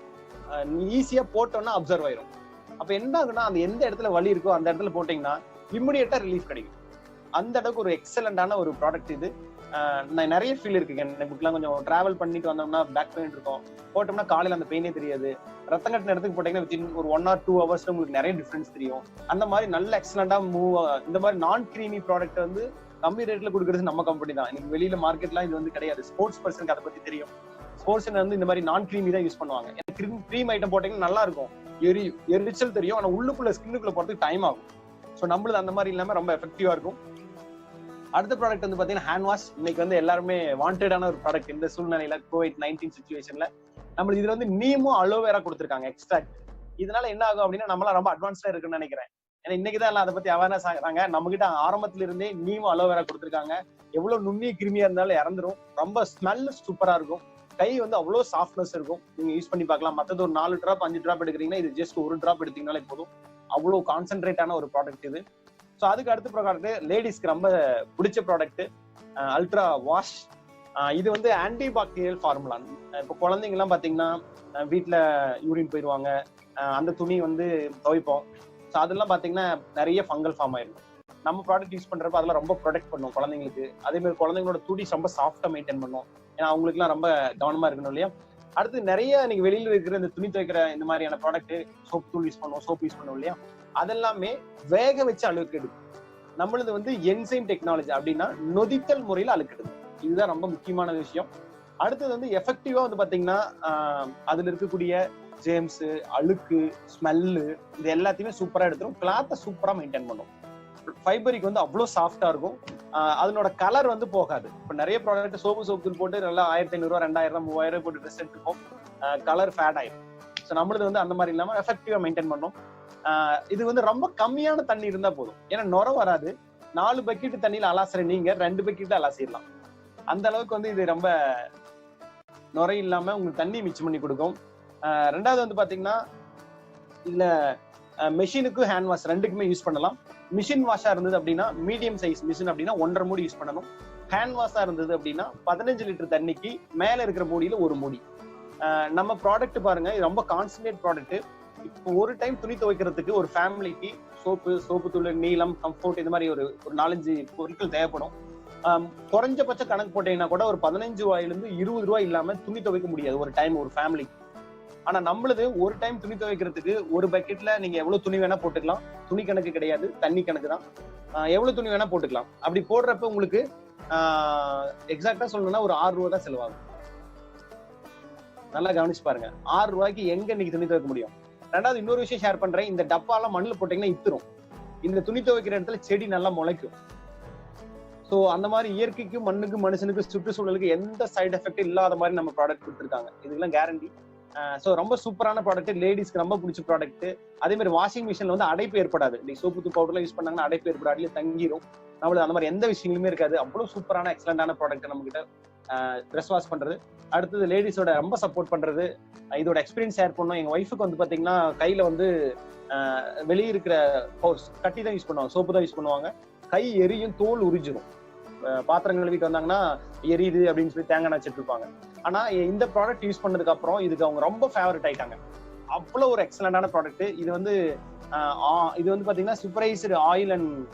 ஈஸியா போட்டோம்னா அப்சர்வ் ஆயிரும். அப்ப என்ன ஆகுனா அந்த எந்த இடத்துல வலி இருக்கோ அந்த இடத்துல போட்டீங்கன்னா இம்மிடியட்டா ரிலீஃப் கிடைக்கும். அந்த அளவுக்கு ஒரு எக்ஸலண்டான ஒரு ப்ராடக்ட் இது. நான் நிறைய ஃபீல் இருக்குங்க எனக்குலாம் கொஞ்சம் டிராவல் பண்ணிட்டு வந்தோம்னா பேக் பெயின் இருக்கும். போட்டோம்னா காலையில அந்த பெயினே தெரியாது. ரத்தம் கட்டின இடத்துக்கு போட்டீங்கன்னா வித்தின் ஒரு ஒன் ஆர் டூ ஹவர்ஸ்ல உங்களுக்கு நிறைய டிஃபரன்ஸ் தெரியும். அந்த மாதிரி நல்ல எக்ஸலண்டா மூவ் இந்த மாதிரி நான் கிரீமி ப்ராடக்ட் வந்து கம்மி ரேட்ல கொடுக்கறது நம்ம கம்பெனி தான். எனக்கு வெளியில மார்க்கெட்லாம் இது வந்து கிடையாது. ஸ்போர்ட்ஸ் பர்சனுக்கு அதை பத்தி தெரியும். போர்ஷன் வந்து இந்த மாதிரி நான் கிரீமி தான் யூஸ் பண்ணுவாங்க. கிரீம் கிரீம் ஐட்டம் போட்டீங்கன்னா நல்லா இருக்கும். எரி எரிச்சல் தெரியும். ஆனா உள்ளுக்குள்ள ஸ்கின்னுக்குள்ள போறதுக்கு டைம் ஆகும். ஸோ நம்மளுது அந்த மாதிரி இல்லாம ரொம்ப எஃபெக்டிவா இருக்கும். அடுத்த ப்ராடக்ட் வந்து பாத்தீங்கன்னா ஹேண்ட் வாஷ் இன்னைக்கு வந்து எல்லாருமே வாண்டடான ஒரு ப்ராடக்ட் இந்த சூழ்நிலையில கோவிட் நைன்டீன் சுச்சுவேஷன்ல நம்மளுக்கு இதுல வந்து நீமும் அலோவேரா கொடுத்துருக்காங்க எக்ஸ்ட்ராக்ட் இதனால என்ன ஆகும் அப்படின்னா நம்மளாம் ரொம்ப அட்வான்ஸ்டா இருக்குன்னு நினைக்கிறேன். ஏன்னா இன்னைக்கு தான் எல்லாம் அதை பத்தி அவேர்னஸ் ஆகுறாங்க. நம்ம கிட்ட ஆரம்பத்துல இருந்தே நீமும் அலோவேரா கொடுத்துருக்காங்க. எவ்வளவு நுண்ணிய கிருமியா இருந்தாலும் இறந்துரும். ரொம்ப ஸ்மெல் சூப்பரா இருக்கும். கை வந்து அவ்வளவு சாஃப்ட்னஸ் இருக்கும். நீங்க யூஸ் பண்ணி பார்க்கலாம். மத்தது ஒரு நாலு டிராப் அஞ்சு டிராப் எடுக்கிறீங்கன்னா இது ஜஸ்ட் ஒரு டிராப் எடுத்தீங்கனாலே போதும். அவ்வளவு கான்சென்ட்ரேட்டான ஒரு ப்ராடக்ட் இது. ஸோ அதுக்கு அடுத்த ப்ராடக்ட் லேடிஸ்க்கு ரொம்ப பிடிச்ச ப்ராடக்ட் அல்ட்ரா வாஷ் இது வந்து ஆன்டி பாக்டீரியல் ஃபார்முலா இப்போ குழந்தைங்கலாம் பார்த்தீங்கன்னா வீட்டில் யூரின் போயிடுவாங்க அந்த துணி வந்து துவைப்போம். ஸோ அதெல்லாம் பார்த்தீங்கன்னா நிறைய ஃபங்கல் ஃபார்ம் ஆயிருக்கும் நம்ம ப்ராடக்ட் யூஸ் பண்ணுறப்ப அதெல்லாம் ரொம்ப ப்ரொடெக்ட் பண்ணும் குழந்தைங்களுக்கு. அதே மாதிரி குழந்தைங்களோட துடி ரொம்ப சாஃப்டாக மெயின்டைன் பண்ணும். ஏன்னா அவங்களுக்குலாம் ரொம்ப கவனமா இருக்கணும் இல்லையா? அடுத்து நிறைய இன்னைக்கு வெளியில இருக்கிற இந்த துணி துவைக்கிற இந்த மாதிரியான ப்ராடக்ட் சோப் தூள் யூஸ் பண்ணுவோம் சோப் யூஸ் பண்ணுவோம் இல்லையா? அதெல்லாமே வேக வச்சு அழுக்கு நம்மளது வந்து என்சைம் டெக்னாலஜி அப்படின்னா நொதித்தல் முறையில அழுக்கெடுது இதுதான் ரொம்ப முக்கியமான விஷயம். அடுத்தது வந்து எஃபெக்டிவா வந்து பாத்தீங்கன்னா அதுல இருக்கக்கூடிய ஜேம்ஸ் அழுக்கு ஸ்மெல்லு இது எல்லாத்தையுமே சூப்பரா எடுத்துரும். கிளாத்தை சூப்பரா மெயின்டைன் பண்ணும். ஃபைபரிக் வந்து அவ்வளோ சாஃப்டா இருக்கும். அதனோட கலர் வந்து போகாது. இப்போ நிறைய ப்ராடக்ட் சோப்பு சோப்பு போட்டு நல்லா ஆயிரத்தி ஐநூறுரூவா ரெண்டாயிரம் மூவாயிரம் போட்டு ட்ரெஸ் எடுத்துப்போம். கலர் ஃபேட் ஆயிடும் ஸோ நம்மளது வந்து அந்த மாதிரி இல்லாம எஃபெக்டிவா மெயின்டைன் பண்ணும். இது வந்து ரொம்ப கம்மியான தண்ணி இருந்தா போதும். ஏன்னா நுர வராது. நாலு பக்கெட் தண்ணியில அலாசுற நீங்க ரெண்டு பக்கெட் அலாசிடலாம். அந்த அளவுக்கு வந்து இது ரொம்ப நுரை இல்லாம உங்களுக்கு தண்ணி மிச்சம் பண்ணி கொடுக்கும். ரெண்டாவது வந்து பாத்தீங்கன்னா இதுல மெஷினுக்கும் ஹேண்ட் வாஷ் ரெண்டுக்குமே யூஸ் பண்ணலாம். மிஷின் வாஷா இருந்தது அப்படின்னா மீடியம் சைஸ் மிஷின் அப்படின்னா ஒன்றரை மூடி யூஸ் பண்ணணும். ஹேண்ட் வாஷா இருந்தது அப்படின்னா பதினஞ்சு லிட்டர் தண்ணிக்கு மேல இருக்கிற மூடியில ஒரு மூடி. நம்ம ப்ராடக்ட் பாருங்க இது ரொம்ப கான்சன்ட்ரேட் ப்ராடக்ட் இப்போ ஒரு டைம் துணி துவைக்கிறதுக்கு ஒரு ஃபேமிலிக்கு சோப்பு சோப்பு தூள் நீளம் கம்ஃபோர்ட் இந்த மாதிரி ஒரு ஒரு நாலஞ்சு பொருட்கள் தேவைப்படும். குறைஞ்சபட்ச கணக்கு போட்டீங்கன்னா கூட ஒரு பதினஞ்சு ரூபாயிலிருந்து இருபது ரூபாய் இல்லாம துணி துவைக்க முடியாது ஒரு டைம் ஒரு ஃபேமிலிக்கு ஆனா நம்மளது ஒரு டைம் துணி துவைக்கிறதுக்கு ஒரு பக்கெட்ல நீங்க எவ்வளவு துணி வேணா போட்டுக்கலாம். துணி கணக்கு கிடையாது தண்ணி கணக்கு தான். எவ்வளவு துணி வேணா போட்டுக்கலாம். அப்படி போடுறப்ப உங்களுக்கு எக்ஸாக்டா சொல்லணும்னா ஒரு ஆறு ரூபா தான் செலவாகும். நல்லா கவனிச்சு பாருங்க. ஆறு ரூபாய்க்கு எங்க இன்னைக்கு துணி துவைக்க முடியும்? ரெண்டாவது இன்னொரு விஷயம் ஷேர் பண்றேன். இந்த டப்பாலாம் மண்ணில் போட்டீங்கன்னா இத்துரும். இந்த துணி துவைக்கிற இடத்துல செடி நல்லா முளைக்கும். ஸோ அந்த மாதிரி இயற்கைக்கும் மண்ணுக்கும் மனுஷனுக்கும் சுற்றுச்சூழலுக்கு எந்த சைடு எஃபெக்ட் இல்லாத மாதிரி நம்ம ப்ராடக்ட் கொடுத்துருக்காங்க. இதுக்கெல்லாம் கேரண்டி ஸோ ரொம்ப சூப்பரான ப்ராடக்ட் லேடிஸ்க்கு ரொம்ப பிடிச்ச ப்ராடக்ட் அதே மாதிரி வாஷிங் மிஷின்ல வந்து அடைப்பு ஏற்படாது. நீங்கள் சோப்பு தூ பவுடர்லாம் யூஸ் பண்ணாங்கன்னா அடைப்பு ஏற்படாது தங்கிரும். நம்மளுக்கு அந்த மாதிரி எந்த விஷயங்களுமே இருக்காது. அவ்வளோ சூப்பரான எக்ஸலண்டான ப்ராடக்ட் நம்ம கிட்ட ட்ரெஸ் வாஷ் பண்றது. அடுத்தது லேடிஸோட ரொம்ப சப்போர்ட் பண்றது. இதோட எக்ஸ்பீரியன்ஸ் ஷேர் பண்ணோம். எங்க ஒய்ஃபுக்கு வந்து பாத்தீங்கன்னா கையில வந்து வெளியே இருக்கிற ஹவுஸ் கட்டி தான் யூஸ் பண்ணுவாங்க. சோப்பு தான் யூஸ் பண்ணுவாங்க. கை எரியும் தோல் உறிஞ்சிரும். பாத்திரம் கழுவிட்டு வந்தாங்கன்னா எரியுது அப்படின்னு சொல்லி தேங்காய் எண்ணெய் வச்சுட்டு இருப்பாங்க. ஆனா இந்த ப்ராடக்ட் யூஸ் பண்ணதுக்கு அப்புறம் இதுக்கு அவங்க ரொம்ப ஃபேவரட் ஆயிட்டாங்க. அவ்வளவு ஒரு எக்ஸலண்டான ப்ராடக்ட் இது வந்து ஆ- இது வந்து பாத்தீங்கன்னா சூப்பரைஸ்டு ஆயில் அண்ட்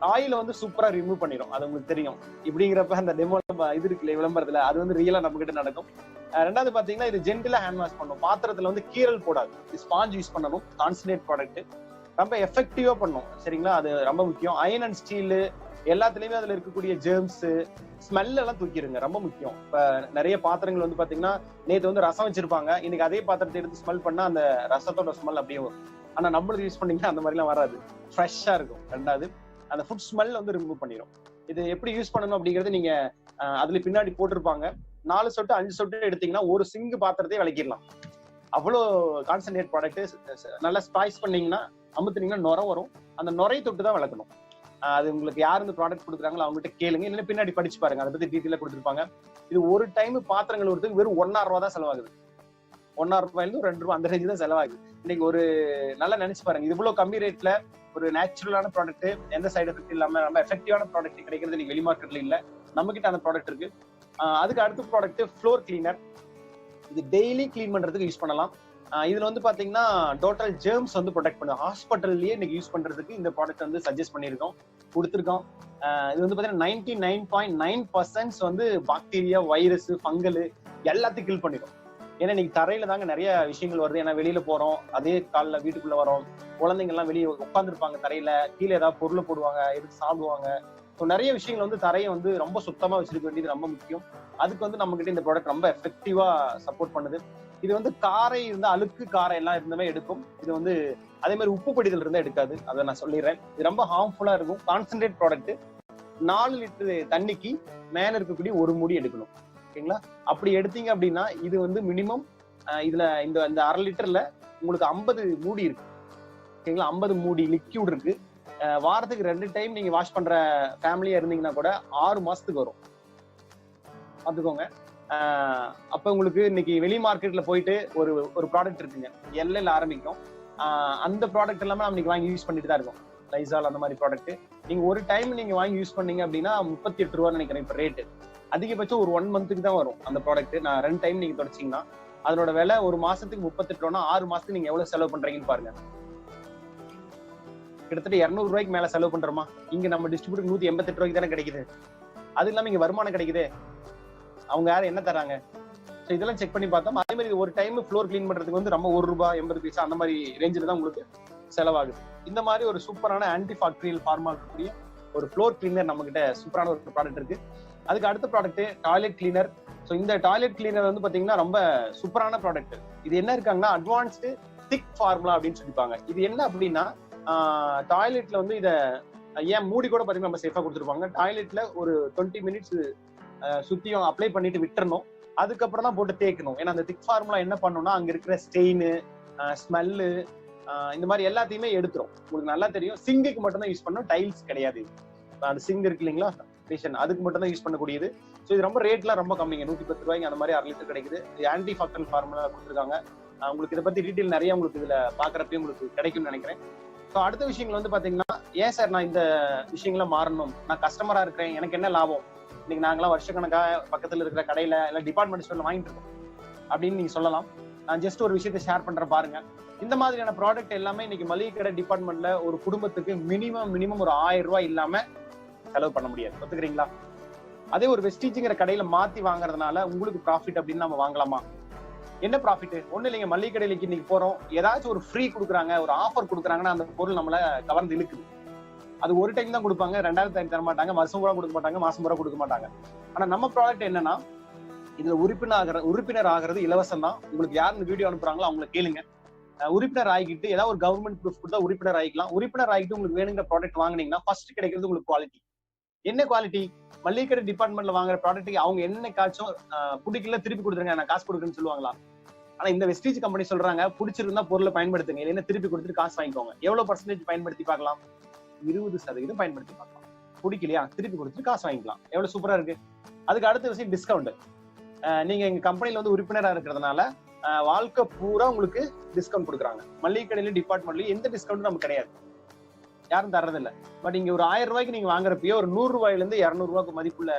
ஆயில வந்து சூப்பரா ரிமூவ் பண்ணிடும் அது உங்களுக்கு தெரியும். இப்படிங்கிறப்ப அந்த டெமோ இது இருக்குல்ல விளம்பரத்துல அது வந்து ரியலா நம்ம கிட்ட நடக்கும். ரெண்டாவது பாத்தீங்கன்னா இது ஜென்டிலா ஹேண்ட் வாஷ் பண்ணும். பாத்திரத்துல வந்து கீரல் போடாது. ஸ்பாஞ்ச் யூஸ் பண்ணணும். கான்சன்ட்ரேட் ப்ராடக்ட் ரொம்ப எஃபெக்டிவா பண்ணும். சரிங்களா? அது ரொம்ப முக்கியம். அயன் அண்ட் ஸ்டீலு எல்லாத்துலயுமே அதுல இருக்கக்கூடிய ஜேர்ம்ஸ் ஸ்மெல் எல்லாம் தூக்கிடுங்க. ரொம்ப முக்கியம். இப்ப நிறைய பாத்திரங்கள் வந்து பாத்தீங்கன்னா நேத்து வந்து ரசம் வச்சிருப்பாங்க. இன்னைக்கு அதே பாத்திரத்தை எடுத்து ஸ்மெல் பண்ணா அந்த ரசத்தோட ஸ்மெல் அப்படியே வரும். ஆனா நம்மளுக்கு யூஸ் பண்ணீங்கன்னா அந்த மாதிரிலாம் வராது. ஃப்ரெஷ்ஷா இருக்கும். ரெண்டாவது அந்த ஃபுட் ஸ்மெல் வந்து ரிமூவ் பண்ணிடும் இது எப்படி யூஸ் பண்ணணும் அப்படிங்கறது நீங்க அதுல பின்னாடி போட்டிருப்பாங்க. நாலு சொட்டு அஞ்சு சொட்டு எடுத்தீங்கன்னா ஒரு சிங்கு பாத்திரத்தையே விளக்கிடலாம். அவ்வளோ கான்சன்ட்ரேட் ப்ராடக்ட் நல்லா ஸ்பாய்ஸ் பண்ணீங்கன்னா அமுத்துனீங்கன்னா நுர வரும். அந்த நுரை தொட்டு தான் விளக்கணும். அது உங்களுக்கு யார் இந்த ப்ராடக்ட் கொடுக்குறாங்களோ அவங்ககிட்ட கேளுங்க. இல்லைன்னா பின்னாடி படிச்சு பாருங்க. அதை பத்தி டீட்டெயிலாக கொடுத்துருப்பாங்க. இது ஒரு டைம் பாத்திரங்கள் ஒருத்துக்கு வெறும் ஒன்னாயிரம் ரூபா தான் செலவாகுது. ஒன்னாயிரம் ரூபாயிலிருந்து ரெண்டு ரூபாய் அந்த ரேஞ்சு தான் செலவாகுது. இன்னைக்கு ஒரு நல்லா நினைச்சு பாருங்க. இது இவ்வளவு கம்மி ரேட்ல ஒரு நேச்சுரலான ப்ராடக்ட் எந்த சைடு எஃபெக்ட் இல்லாம நம்ம எஃபெக்டிவான ப்ராடக்ட் கிடைக்கிறது நீங்க வெளி மார்க்கெட்ல இல்ல. நம்ம கிட்ட அந்த ப்ராடக்ட் இருக்கு. அதுக்கு அடுத்த ப்ராடக்ட் ஃப்ளோர் கிளீனர் இது டெய்லி க்ளீன் பண்றதுக்கு யூஸ் பண்ணலாம். இதுல வந்து பாத்தீங்கன்னா டோட்டல் ஜேர்ம்ஸ் வந்து ப்ரொடெக்ட் பண்ணும் ஹாஸ்பிட்டல்லயே இன்னைக்கு யூஸ் பண்றதுக்கு இந்த ப்ராடக்ட் வந்து சஜஸ்ட் பண்ணியிருக்கோம். கொடுத்துருக்கோம். இது வந்து பாத்தீங்கன்னா ninety nine point nine percents வந்து பாக்டீரியா வைரஸ் ஃபங்கல் எல்லாத்தையும் கில் பண்ணிடும் ஏன்னா இன்னைக்கு தரையில தாங்க நிறைய விஷயங்கள் வருது. ஏன்னா வெளியில போறோம். அதே காலில் வீட்டுக்குள்ள வரோம். குழந்தைங்க எல்லாம் வெளியே உட்காந்துருப்பாங்க தரையில. கீழே ஏதாவது பொருளை போடுவாங்க எடுத்து சாப்பிடுவாங்க. ஸோ நிறைய விஷயங்கள் வந்து தரையை வந்து ரொம்ப சுத்தமா வச்சிருக்க வேண்டியது ரொம்ப முக்கியம். அதுக்கு வந்து நம்ம கிட்ட இந்த ப்ராடக்ட் ரொம்ப எஃபெக்டிவா சப்போர்ட் பண்ணுது. இது வந்து காரை இருந்தா அழுக்கு காரை எல்லாம் இருந்தமே எடுக்கும். இது வந்து அதே மாதிரி உப்பு படிதல் இருந்தா எடுக்காது. அதை நான் சொல்லிடுறேன். இது ரொம்ப ஹார்ம்ஃபுல்லா இருக்கும். கான்சென்ட்ரேட் ப்ராடக்ட் நாலு லிட்டர் தண்ணிக்கு மேல இருக்கக்கூடிய ஒரு மூடி எடுக்கணும். ஓகேங்களா? அப்படி எடுத்தீங்க அப்படின்னா இது வந்து மினிமம் இதுல இந்த இந்த அரை லிட்டர்ல உங்களுக்கு ஐம்பது மூடி இருக்கு. ஓகேங்களா? ஐம்பது மூடி லிக்யூட் இருக்கு. வாரத்துக்கு ரெண்டு டைம் நீங்க வாஷ் பண்ற ஃபேமிலியா இருந்தீங்கன்னா கூட ஆறு மாசத்துக்கு வரும். பார்த்துக்கோங்க. அப்போ உங்களுக்கு இன்னைக்கு வெளி மார்க்கெட்ல போயிட்டு ஒரு ஒரு ப்ராடக்ட் இருக்குங்க. எல்லையில் ஆரம்பிக்கும். அந்த ப்ராடக்ட் எல்லாமே நம்ம இன்னைக்கு வாங்கி யூஸ் பண்ணிட்டு தான் இருக்கோம். லைசால் அந்த மாதிரி ப்ராடக்ட் நீங்க ஒரு டைம் நீங்க வாங்கி யூஸ் பண்ணீங்க அப்படின்னா முப்பத்தி எட்டு ரூபான்னு நினைக்கிறேன் இப்போ ரேட்டு அதிகபட்சம் ஒரு ஒன் மந்த்துக்கு தான் வரும் அந்த ப்ராடக்ட் நான் ரெண்டு டைம் நீங்க தொடச்சிங்கன்னா அதனோட விலை ஒரு மாசத்துக்கு முப்பத்தெட்டு ரூபா ஆறு மாசத்துக்கு நீங்க எவ்வளவு செலவு பண்றீங்கன்னு பாருங்க. கிட்டத்தட்ட இரநூறு ரூபாய்க்கு மேல செலவு பண்றோமா? இங்க நம்ம டிஸ்ட்ரிபியூட்டர் நூத்தி எண்பத்தெட்டு ரூபாய்க்கு தானே கிடைக்குது. அது இல்லாம இங்க வருமானம் கிடைக்குது? அவங்க யாரும் என்ன தராங்க? ஸோ இதெல்லாம் செக் பண்ணி பார்த்தோம். அதே மாதிரி ஒரு டைம் ஃப்ளோர் க்ளீன் பண்றதுக்கு வந்து நம்ம ஒரு ரூபாய் எண்பது பைசா அந்த மாதிரி ரேஞ்சில் தான் உங்களுக்கு செலவாகுது. இந்த மாதிரி ஒரு சூப்பரான ஆன்டி ஃபேக்டரியல் ஃபார்மா இருக்கக்கூடிய ஒரு ஃப்ளோர் கிளீனர் நம்ம கிட்ட சூப்பரான ஒரு ப்ராடக்ட் இருக்கு. அதுக்கு அடுத்த ப்ராடக்ட் டாய்லெட் கிளீனர் ஸோ இந்த டாய்லெட் கிளீனர் வந்து பார்த்தீங்கன்னா ரொம்ப சூப்பரான ப்ராடக்ட் இது என்ன இருக்காங்கன்னா அட்வான்ஸ்டு திக் ஃபார்முலா அப்படின்னு சொல்லிப்பாங்க. இது என்ன அப்படின்னா டாய்லெட்ல வந்து இதை ஏன் மூடி கூட பார்த்தீங்கன்னா நம்ம சேஃபாக கொடுத்துருப்பாங்க. டாய்லெட்ல ஒரு டுவெண்ட்டி மினிட்ஸ் சுத்தியும் அப்ளை பண்ணிட்டு விட்டுறணும். அதுக்கப்புறம் தான் போட்டு தேய்க்கணும். ஏன்னா அந்த திக் ஃபார்முலா என்ன பண்ணணும்னா அங்க இருக்கிற ஸ்டெயின் ஸ்மெல்லு இந்த மாதிரி எல்லாத்தையுமே எடுத்துரும். உங்களுக்கு நல்லா தெரியும். சிங்குக்கு மட்டும்தான் யூஸ் பண்ணணும். டைல்ஸ் கிடையாது அந்த சிங்க் இருக்கு இல்லைங்களா? பேஷன் அதுக்கு மட்டும் தான் யூஸ் பண்ணக்கூடியது. ஸோ இது ரொம்ப ரேட்லாம் ரொம்ப கம்மிங்க. நூற்றி பத்து ரூபாய்க்கு அந்த மாதிரி அரை லிட்டர் கிடைக்குது. ஆன்டி ஃபக்டல் ஃபார்முலா கொடுத்துருக்காங்க. உங்களுக்கு இதை பத்தி டீட்டெயில் நிறைய உங்களுக்கு இதுல பாக்குறப்பயும் உங்களுக்கு கிடைக்கும்னு நினைக்கிறேன். ஸோ அடுத்த விஷயங்கள் வந்து பாத்தீங்கன்னா ஏன் சார் நான் இந்த விஷயங்களை மாறணும்? நான் கஸ்டமரா இருக்கிறேன். எனக்கு என்ன லாபம்? இன்னைக்கு நாங்களாம் வருஷக்கணக்கா பக்கத்துல இருக்கிற கடையில இல்ல டிபார்ட்மெண்ட் ஸ்டோர்ல வாங்கிட்டு இருக்கோம். அப்படின்னு நீங்க சொல்லலாம். நான் ஜஸ்ட் ஒரு விஷயத்தை ஷேர் பண்ற பாருங்க. இந்த மாதிரியான ப்ராடக்ட் எல்லாமே இன்னைக்கு மளிகை கடை டிபார்ட்மெண்ட்ல ஒரு குடும்பத்துக்கு மினிமம் மினிமம் ஒரு ஆயிரம் ரூபாய் இல்லாம செலவு பண்ண முடியாது. ஒத்துக்கிறீங்களா? அதே ஒரு வெஸ்டீஜுங்கிற கடையில மாத்தி வாங்குறதுனால உங்களுக்கு ப்ராஃபிட் அப்படின்னு நம்ம வாங்கலாமா? என்ன ப்ராஃபிட் ஒண்ணு இல்லைங்க. மளிகை கடையில இன்னைக்கு போறோம். ஏதாச்சும் ஒரு ஃப்ரீ கொடுக்குறாங்க ஒரு ஆஃபர் கொடுக்குறாங்கன்னா அந்த பொருள் நம்மள கவர்ந்து இழுக்குது. அது ஒரு டைம் தான் கொடுப்பாங்க ரெண்டாவது டைம் தர மாட்டாங்க வருஷம் கூட கொடுக்க மாட்டாங்க மாசம் கூட கொடுக்க மாட்டாங்க. ஆனா நம்ம ப்ராடக்ட் என்னன்னா இதுல உறுப்பினர் ஆகிற உறுப்பினர் ஆகிறது இலவசம் தான். உங்களுக்கு யார் இந்த வீடியோ அனுப்புறாங்களோ அவங்களை கேளுங்க. உறுப்பினர் ஆகிட்டு ஏதாவது ஒரு கவர்மெண்ட் ப்ரூஃப் கொடுத்தா உறுப்பினர் ஆகிக்கலாம். உறுப்பினர் ஆகிட்டு உங்களுக்கு வேணுங்கிற ப்ராடக்ட் வாங்குனீங்கன்னா ஃபர்ஸ்ட் கிடைக்கிறது உங்களுக்கு குவாலிட்டி என்ன குவாலிட்டி மளிகை கடை டிபார்ட்மெண்ட்ல வாங்குற ப்ராடக்ட்டுக்கு அவங்க என்ன காய்ச்சும் பிடிக்கல திருப்பி கொடுத்துருங்க நான் காசு கொடுக்குறேன்னு சொல்லுவாங்களா? ஆனா இந்த வெஸ்டீஜ் கம்பெனி சொல்றாங்க பிடிச்சிருந்தா பொருளை பயன்படுத்துங்க. இல்லைன்னா திருப்பி கொடுத்துட்டு காசு வாங்கிக்கோங்க. எவ்வளவு பர்சன்டேஜ் பயன்படுத்தி பார்க்கலாம்? இருபது சதவீதம் பயன்படுத்தி பார்க்கலாம். பிடிக்கலையா திருப்பி கொடுத்துட்டு காசு வாங்கிக்கலாம். எவ்வளவு சூப்பரா இருக்கு? அதுக்கு அடுத்த விஷயம் டிஸ்கவுண்ட் நீங்க எங்க கம்பெனில வந்து உறுப்பினரா இருக்கிறதுனால வாழ்க்கை பூரா உங்களுக்கு டிஸ்கவுண்ட் கொடுக்குறாங்க. மளிகை கடையில டிபார்ட்மெண்ட்லயும் எந்த டிஸ்கவுண்ட்டும் நமக்கு கிடையாது. யாரும் தர்றதில்ல. பட் இங்க ஒரு ஆயிரம் ரூபாய்க்கு நீங்க வாங்குறப்பயோ ஒரு நூறு ரூபாயில இருந்து இருநூறு ரூபாய்க்கு மதிப்புள்ள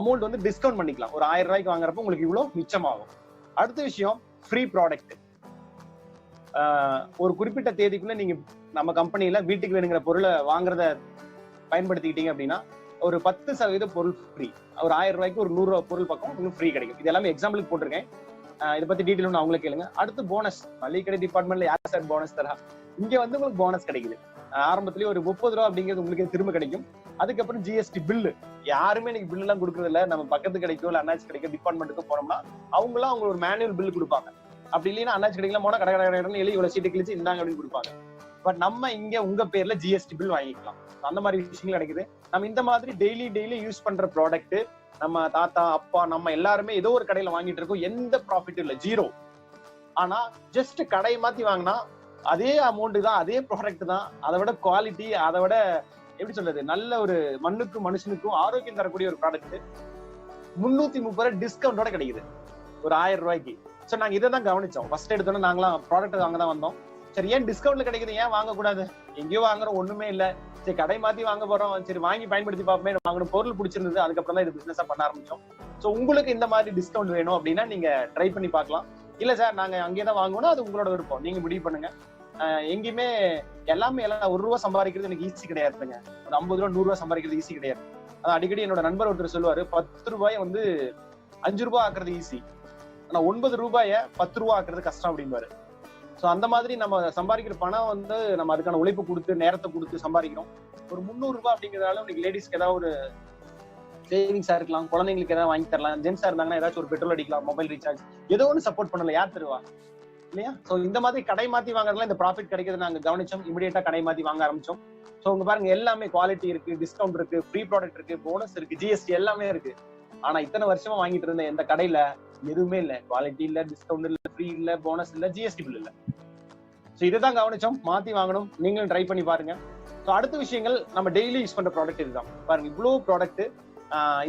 அமௌண்ட் வந்து டிஸ்கவுண்ட் பண்ணிக்கலாம். ஒரு ஆயிரம் ரூபாய்க்கு வாங்குறப்ப உங்களுக்கு இவ்வளவு மிச்சமாகும். அடுத்த விஷயம் ஃப்ரீ ப்ராடக்ட் ஒரு குறிப்பிட்ட தேதிக்குள்ள நீங்க நம்ம கம்பெனில வீட்டுக்கு வேணுங்கிற பொருளை வாங்குறத பயன்படுத்திக்கிட்டீங்க அப்படின்னா ஒரு பத்து சதவீத பொருள் ஃப்ரீ ஒரு ஆயிரம் ரூபாய்க்கு ஒரு நூறு ரூபாய் பொருள் பக்கம் உங்களுக்கு ஃப்ரீ கிடைக்கும். இது எல்லாமே எக்ஸாம்பிளுக்கு போட்டிருக்கேன். இதை பத்தி டீட்டெயில் அவங்களே கேளுங்க. அடுத்து போனஸ் மளிகை கடை டிபார்ட்மெண்ட்ல யார் சார் போனஸ் தரா? இங்க வந்து உங்களுக்கு போனஸ் கிடைக்குது. ஆஹ் ஆரம்பத்திலேயே ஒரு முப்பது ரூபா அப்படிங்கிறது உங்களுக்கு திரும்ப கிடைக்கும். அதுக்கப்புறம் ஜிஎஸ்டி பில்லு யாருமே இன்னைக்கு பில்லு எல்லாம் கொடுக்கறது இல்ல நம்ம பக்கத்து கிடைக்கோ இல்ல அண்ணாச்சி கிடைக்கும் டிபார்ட்மெண்ட்டுக்கு போனோம்னா அவங்களாம் அவங்க ஒரு மேனுவல் பில் கொடுப்பாங்க. அப்படி இல்லைன்னா அண்ணாச்சி கடைக்கெல்லாம் போனா கடை கடை கடைன்னு எழுதி இவ்வளவு சீட்டு கிழிச்சு இந்தாங்க அப்படின்னு கொடுப்பாங்க. பட் நம்ம இங்க உங்க பேர்ல ஜிஎஸ்டி பில் வாங்கிக்கலாம். அந்த மாதிரி விஷயங்கள் கிடைக்குது நம்ம இந்த மாதிரி டெய்லி டெய்லி யூஸ் பண்ற ப்ராடக்ட் நம்ம தாத்தா அப்பா நம்ம எல்லாருமே ஏதோ ஒரு கடையில வாங்கிட்டு இருக்கோம். எந்த ப்ராஃபிட்டும் இல்ல. ஜீரோ ஆனா ஜஸ்ட் கடையை மாத்தி வாங்கினா அதே அமௌண்ட் தான் அதே ப்ராடக்ட் தான். அதை விட குவாலிட்டி அதை விட எப்படி சொல்றது? நல்ல ஒரு மண்ணுக்கும் மனுஷனுக்கும் ஆரோக்கியம் தரக்கூடிய ஒரு ப்ராடக்ட் முன்னூத்தி முப்பது ரூபாய் டிஸ்கவுண்டோட கிடைக்குது. ஒரு ஆயிரம் ரூபாய்க்கு. சோ நாங்க இதை தான் கவனிச்சோம். ஃபர்ஸ்ட் எடுத்தோன்னே நாங்களாம் ப்ராடக்ட் வாங்க தான் வந்தோம். சரி ஏன் டிஸ்கவுண்ட்ல கிடைக்குது? ஏன் வாங்கக்கூடாது? எங்கேயோ வாங்குறோம் ஒண்ணுமே இல்ல. சரி கடை மாத்தி வாங்க போறோம். சரி வாங்கி பயன்படுத்தி பார்ப்போமே. வாங்கணும் பொருள் பிடிச்சிருந்தது. அதுக்கப்புறம் தான் இது பிசினஸா பண்ண ஆரம்பிச்சோம். சோ உங்களுக்கு இந்த மாதிரி டிஸ்கவுண்ட் வேணும் அப்படின்னா நீங்க ட்ரை பண்ணி பார்க்கலாம். இல்ல சார் நாங்க அங்கேயே தான் வாங்கணும் அது உங்களோட விருப்பம். நீங்க முடிவு பண்ணுங்க. எங்கேயுமே எல்லாமே எல்லாம் ஒரு ரூபா சம்பாதிக்கிறது எனக்கு ஈஸி கிடையாதுங்க. ஒரு ஐம்பது ரூபா நூறு ரூபா சம்பாதிக்கிறது ஈஸி கிடையாது. அதான் அடிக்கடி என்னோட நண்பர் ஒருத்தர் சொல்லுவாரு பத்து ரூபாய் வந்து அஞ்சு ரூபாய் ஆக்குறது ஈஸி ஆனா ஒன்பது ரூபாய பத்து ரூபா ஆக்குறது கஷ்டம் அப்படின்பாரு ஸோ அந்த மாதிரி நம்ம சம்பாதிக்கிற பணம் வந்து நம்ம அதுக்கான உழைப்பு கொடுத்து நேரத்தை கொடுத்து சம்பாதிக்கிறோம். ஒரு முந்நூறு ரூபாய் அப்படிங்கிறதால இன்னைக்கு லேடிஸ்க்கு ஏதாவது ஒரு சேவிங்ஸா இருக்கலாம். குழந்தைங்களுக்கு ஏதாவது வாங்கி தரலாம். ஜென்ஸா இருந்தாங்கன்னா ஏதாச்சும் ஒரு பெட்ரோல் அடிக்கலாம் மொபைல் ரீசார்ஜ் ஏதோ ஒன்று சப்போர்ட் பண்ணல யார் தருவா? இல்லையா? ஸோ இந்த மாதிரி கடை மாத்தி வாங்குறதுல இந்த ப்ராஃபிட் கிடைக்கிறது நாங்க கவனிச்சோம். இமீடியட்டா கடை மாத்தி வாங்க ஆரம்பிச்சோம். ஸோ உங்க பாருங்க எல்லாமே குவாலிட்டி இருக்கு டிஸ்கவுண்ட் இருக்கு ஃப்ரீ ப்ராடக்ட் இருக்கு போனஸ் இருக்கு ஜிஎஸ்டி எல்லாமே இருக்கு. ஆனா இத்தனை வருஷமா வாங்கிட்டு இருந்த எந்த கடையில எதுவுமே இல்ல. குவாலிட்டி இல்ல டிஸ்கவுண்ட் இல்ல ஃப்ரீ இல்ல போனஸ் இல்ல ஜிஎஸ்டி பில் இல்ல. சோ இதுதான் கவனிச்சோம். மாத்தி வாங்கணும். நீங்களும் ட்ரை பண்ணி பாருங்க. ஸோ அடுத்த விஷயங்கள் நம்ம டெய்லி யூஸ் பண்ற ப்ராடக்ட் இதுதான். பாருங்க இவ்வளவு ப்ராடக்ட்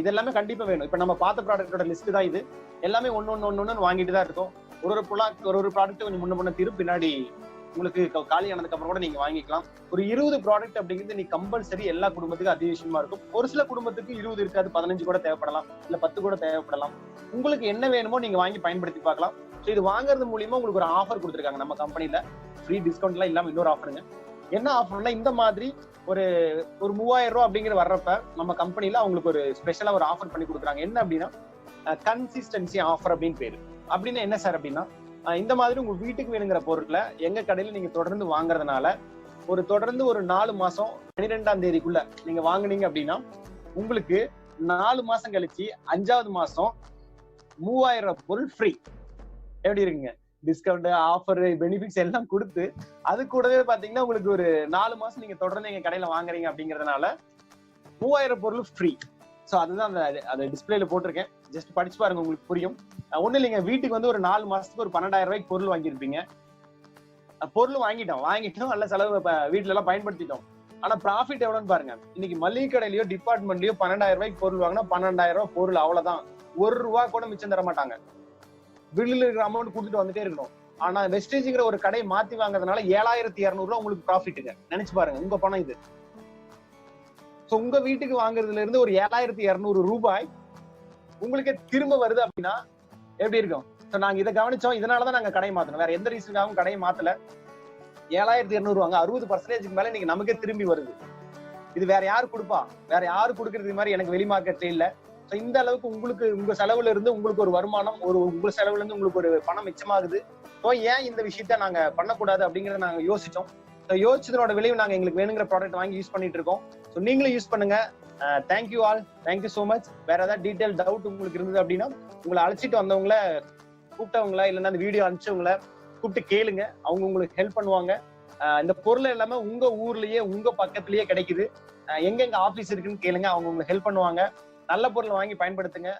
இது எல்லாமே கண்டிப்பா வேணும். இப்ப நம்ம பார்த்த ப்ராடக்ட்டோட லிஸ்ட் தான் இது. எல்லாமே ஒன்னு ஒன்னு ஒன்னு ஒன்று வாங்கிட்டு தான் இருக்கும். ஒரு ஒரு ப்ராடக்ட் ஒரு ஒரு ப்ராடக்ட் கொஞ்சம் முன்ன முன்ன திரு பின்னாடி உங்களுக்கு க- காலி ஆனதுக்கு அப்புறம் கூட நீங்க வாங்கிக்கலாம். ஒரு இருபது ப்ராடக்ட் அப்படிங்கிறது நீ கம்பல்சரி எல்லா குடும்பத்துக்கும் அதிகமா இருக்கும். ஒரு சில குடும்பத்துக்கு இருபது இருக்காது பதினஞ்சு கூட தேவைப்படலாம். இல்ல பத்து கூட தேவைப்படலாம். உங்களுக்கு என்ன வேணுமோ நீங்க வாங்கி பயன்படுத்தி பார்க்கலாம். ஸோ இது வாங்குறது மூலியமா உங்களுக்கு ஒரு ஆஃபர் கொடுத்துருக்காங்க நம்ம கம்பெனில ஃப்ரீ டிஸ்கவுண்ட்லாம் இல்லாம இன்னொரு ஆஃபருங்க என்ன ஆஃபர்னா இந்த மாதிரி ஒரு ஒரு மூவாயிரம் ரூபா அப்படிங்கிற வர்றப்ப நம்ம கம்பெனில அவங்களுக்கு ஒரு ஸ்பெஷலா ஒரு ஆஃபர் பண்ணி கொடுக்குறாங்க. என்ன அப்படின்னா கன்சிஸ்டன்சி ஆஃபர் அப்படின்னு பேரு. அப்படின்னா என்ன சார் அப்படின்னா இந்த மாதிரி உங்க வீட்டுக்கு வேணுங்கிற பொருட்களை எங்க கடையில நீங்க தொடர்ந்து வாங்குறதுனால ஒரு தொடர்ந்து ஒரு நாலு மாசம் பனிரெண்டாம் தேதிக்குள்ள நீங்க வாங்குனீங்க அப்படின்னா உங்களுக்கு நாலு மாசம் கழிச்சு அஞ்சாவது மாசம் மூவாயிரம் ரூபாய் பொருள் ஃப்ரீ எப்படி இருக்குங்க? டிஸ்கவுண்ட் ஆஃபர் பெனிஃபிட்ஸ் எல்லாம் கொடுத்து அது கூடவே பாத்தீங்கன்னா உங்களுக்கு ஒரு நாலு மாசம் நீங்க தொடர்ந்து எங்க கடையில வாங்குறீங்க அப்படிங்கறதுனால மூவாயிரம் பொருள் ஃப்ரீ ஸோ அதுதான் அந்த அதை டிஸ்பிளேல போட்டிருக்கேன். ஜஸ்ட் படிச்சு பாருங்க உங்களுக்கு புரியும். ஒண்ணு ஒண்ணும் இல்லைங்க. வீட்டுக்கு வந்து ஒரு நாலு மாசத்துக்கு ஒரு பன்னெண்டாயிரம் ரூபாய்க்கு பொருள் வாங்கியிருப்பீங்க. பொருள் வாங்கிட்டோம். வாங்கிட்டோம். நல்ல செலவு வீட்டுல வீட்ல எல்லாம் பயன்படுத்திட்டோம். ஆனா ப்ராஃபிட் எவ்வளவுன்னு பாருங்க. இன்னைக்கு மளிகை கடையிலயோ டிபார்ட்மெண்ட்லயோ பன்னெண்டாயிரம் ரூபாய்க்கு பொருள் வாங்கினா பன்னெண்டாயிரம் ரூபாய் பொருள் அவ்வளவுதான். ஒரு ரூபா கூட மிச்சம் தர மாட்டாங்க. பில்லுல இருக்கிற அமௌண்ட் கொடுத்துட்டு வந்துட்டே இருக்கணும். ஆனா வெஸ்டேஜ்ங்கிற ஒரு கடையை மாத்தி வாங்குறதுனால ஏழாயிரத்தி இருநூறு ரூபா உங்களுக்கு ப்ராஃபிட்டுங்க நினைச்சு பாருங்க உங்க பணம் இது. சோ உங்க வீட்டுக்கு வாங்குறதுல இருந்து ஒரு ஏழாயிரத்தி இருநூறு ரூபாய் உங்களுக்கு திரும்ப வருது அப்படின்னா எப்படி இருக்கும்? ஸோ நாங்க இதை கவனிச்சோம். இதனாலதான் நாங்க கடை மாத்தணும். வேற எந்த ரீசனுக்காகவும் கடையை மாத்தல. ஏழாயிரத்தி இருநூறு வாங்க. அறுபது பர்சன்டேஜ்க்கு மேல இன்னைக்கு நமக்கே திரும்பி வருது. இது வேற யாரு கொடுப்பா? வேற யாரு கொடுக்கறது மாதிரி எனக்கு வெளி மார்க்கெட்ல இல்ல. ஸோ இந்த அளவுக்கு உங்களுக்கு உங்க செலவுல இருந்து உங்களுக்கு ஒரு வருமானம் ஒரு உங்க செலவுல இருந்து உங்களுக்கு ஒரு பணம் மிச்சமாகுது. ஸோ ஏன் இந்த விஷயத்த நாங்க பண்ணக்கூடாது அப்படிங்கறத நாங்க யோசிச்சோம். ஸோ யோசிச்சதனோட விளைவு நாங்க எங்களுக்கு வேணுங்கிற ப்ராடக்ட் வாங்கி யூஸ் பண்ணிட்டு இருக்கோம். ஸோ நீங்களும் யூஸ் பண்ணுங்க. Thank you all thank you so much வேற ஏதாவது டீட்டெயில் டவுட் உங்களுக்கு இருந்தது அப்படின்னா உங்களை அழைச்சிட்டு வந்தவங்கள கூப்பிட்டவங்கள இல்லைன்னா அந்த வீடியோ அனுப்பிச்சவங்கள கூப்பிட்டு கேளுங்க. அவங்க உங்களுக்கு ஹெல்ப் பண்ணுவாங்க. இந்த பொருள் எல்லாமே உங்க ஊர்லயே உங்க பக்கத்துலயே கிடைக்குது. அஹ் எங்கெங்க ஆபீஸ் இருக்குன்னு கேளுங்க. அவங்க உங்களுக்கு ஹெல்ப் பண்ணுவாங்க. நல்ல பொருள் வாங்கி பயன்படுத்துங்க.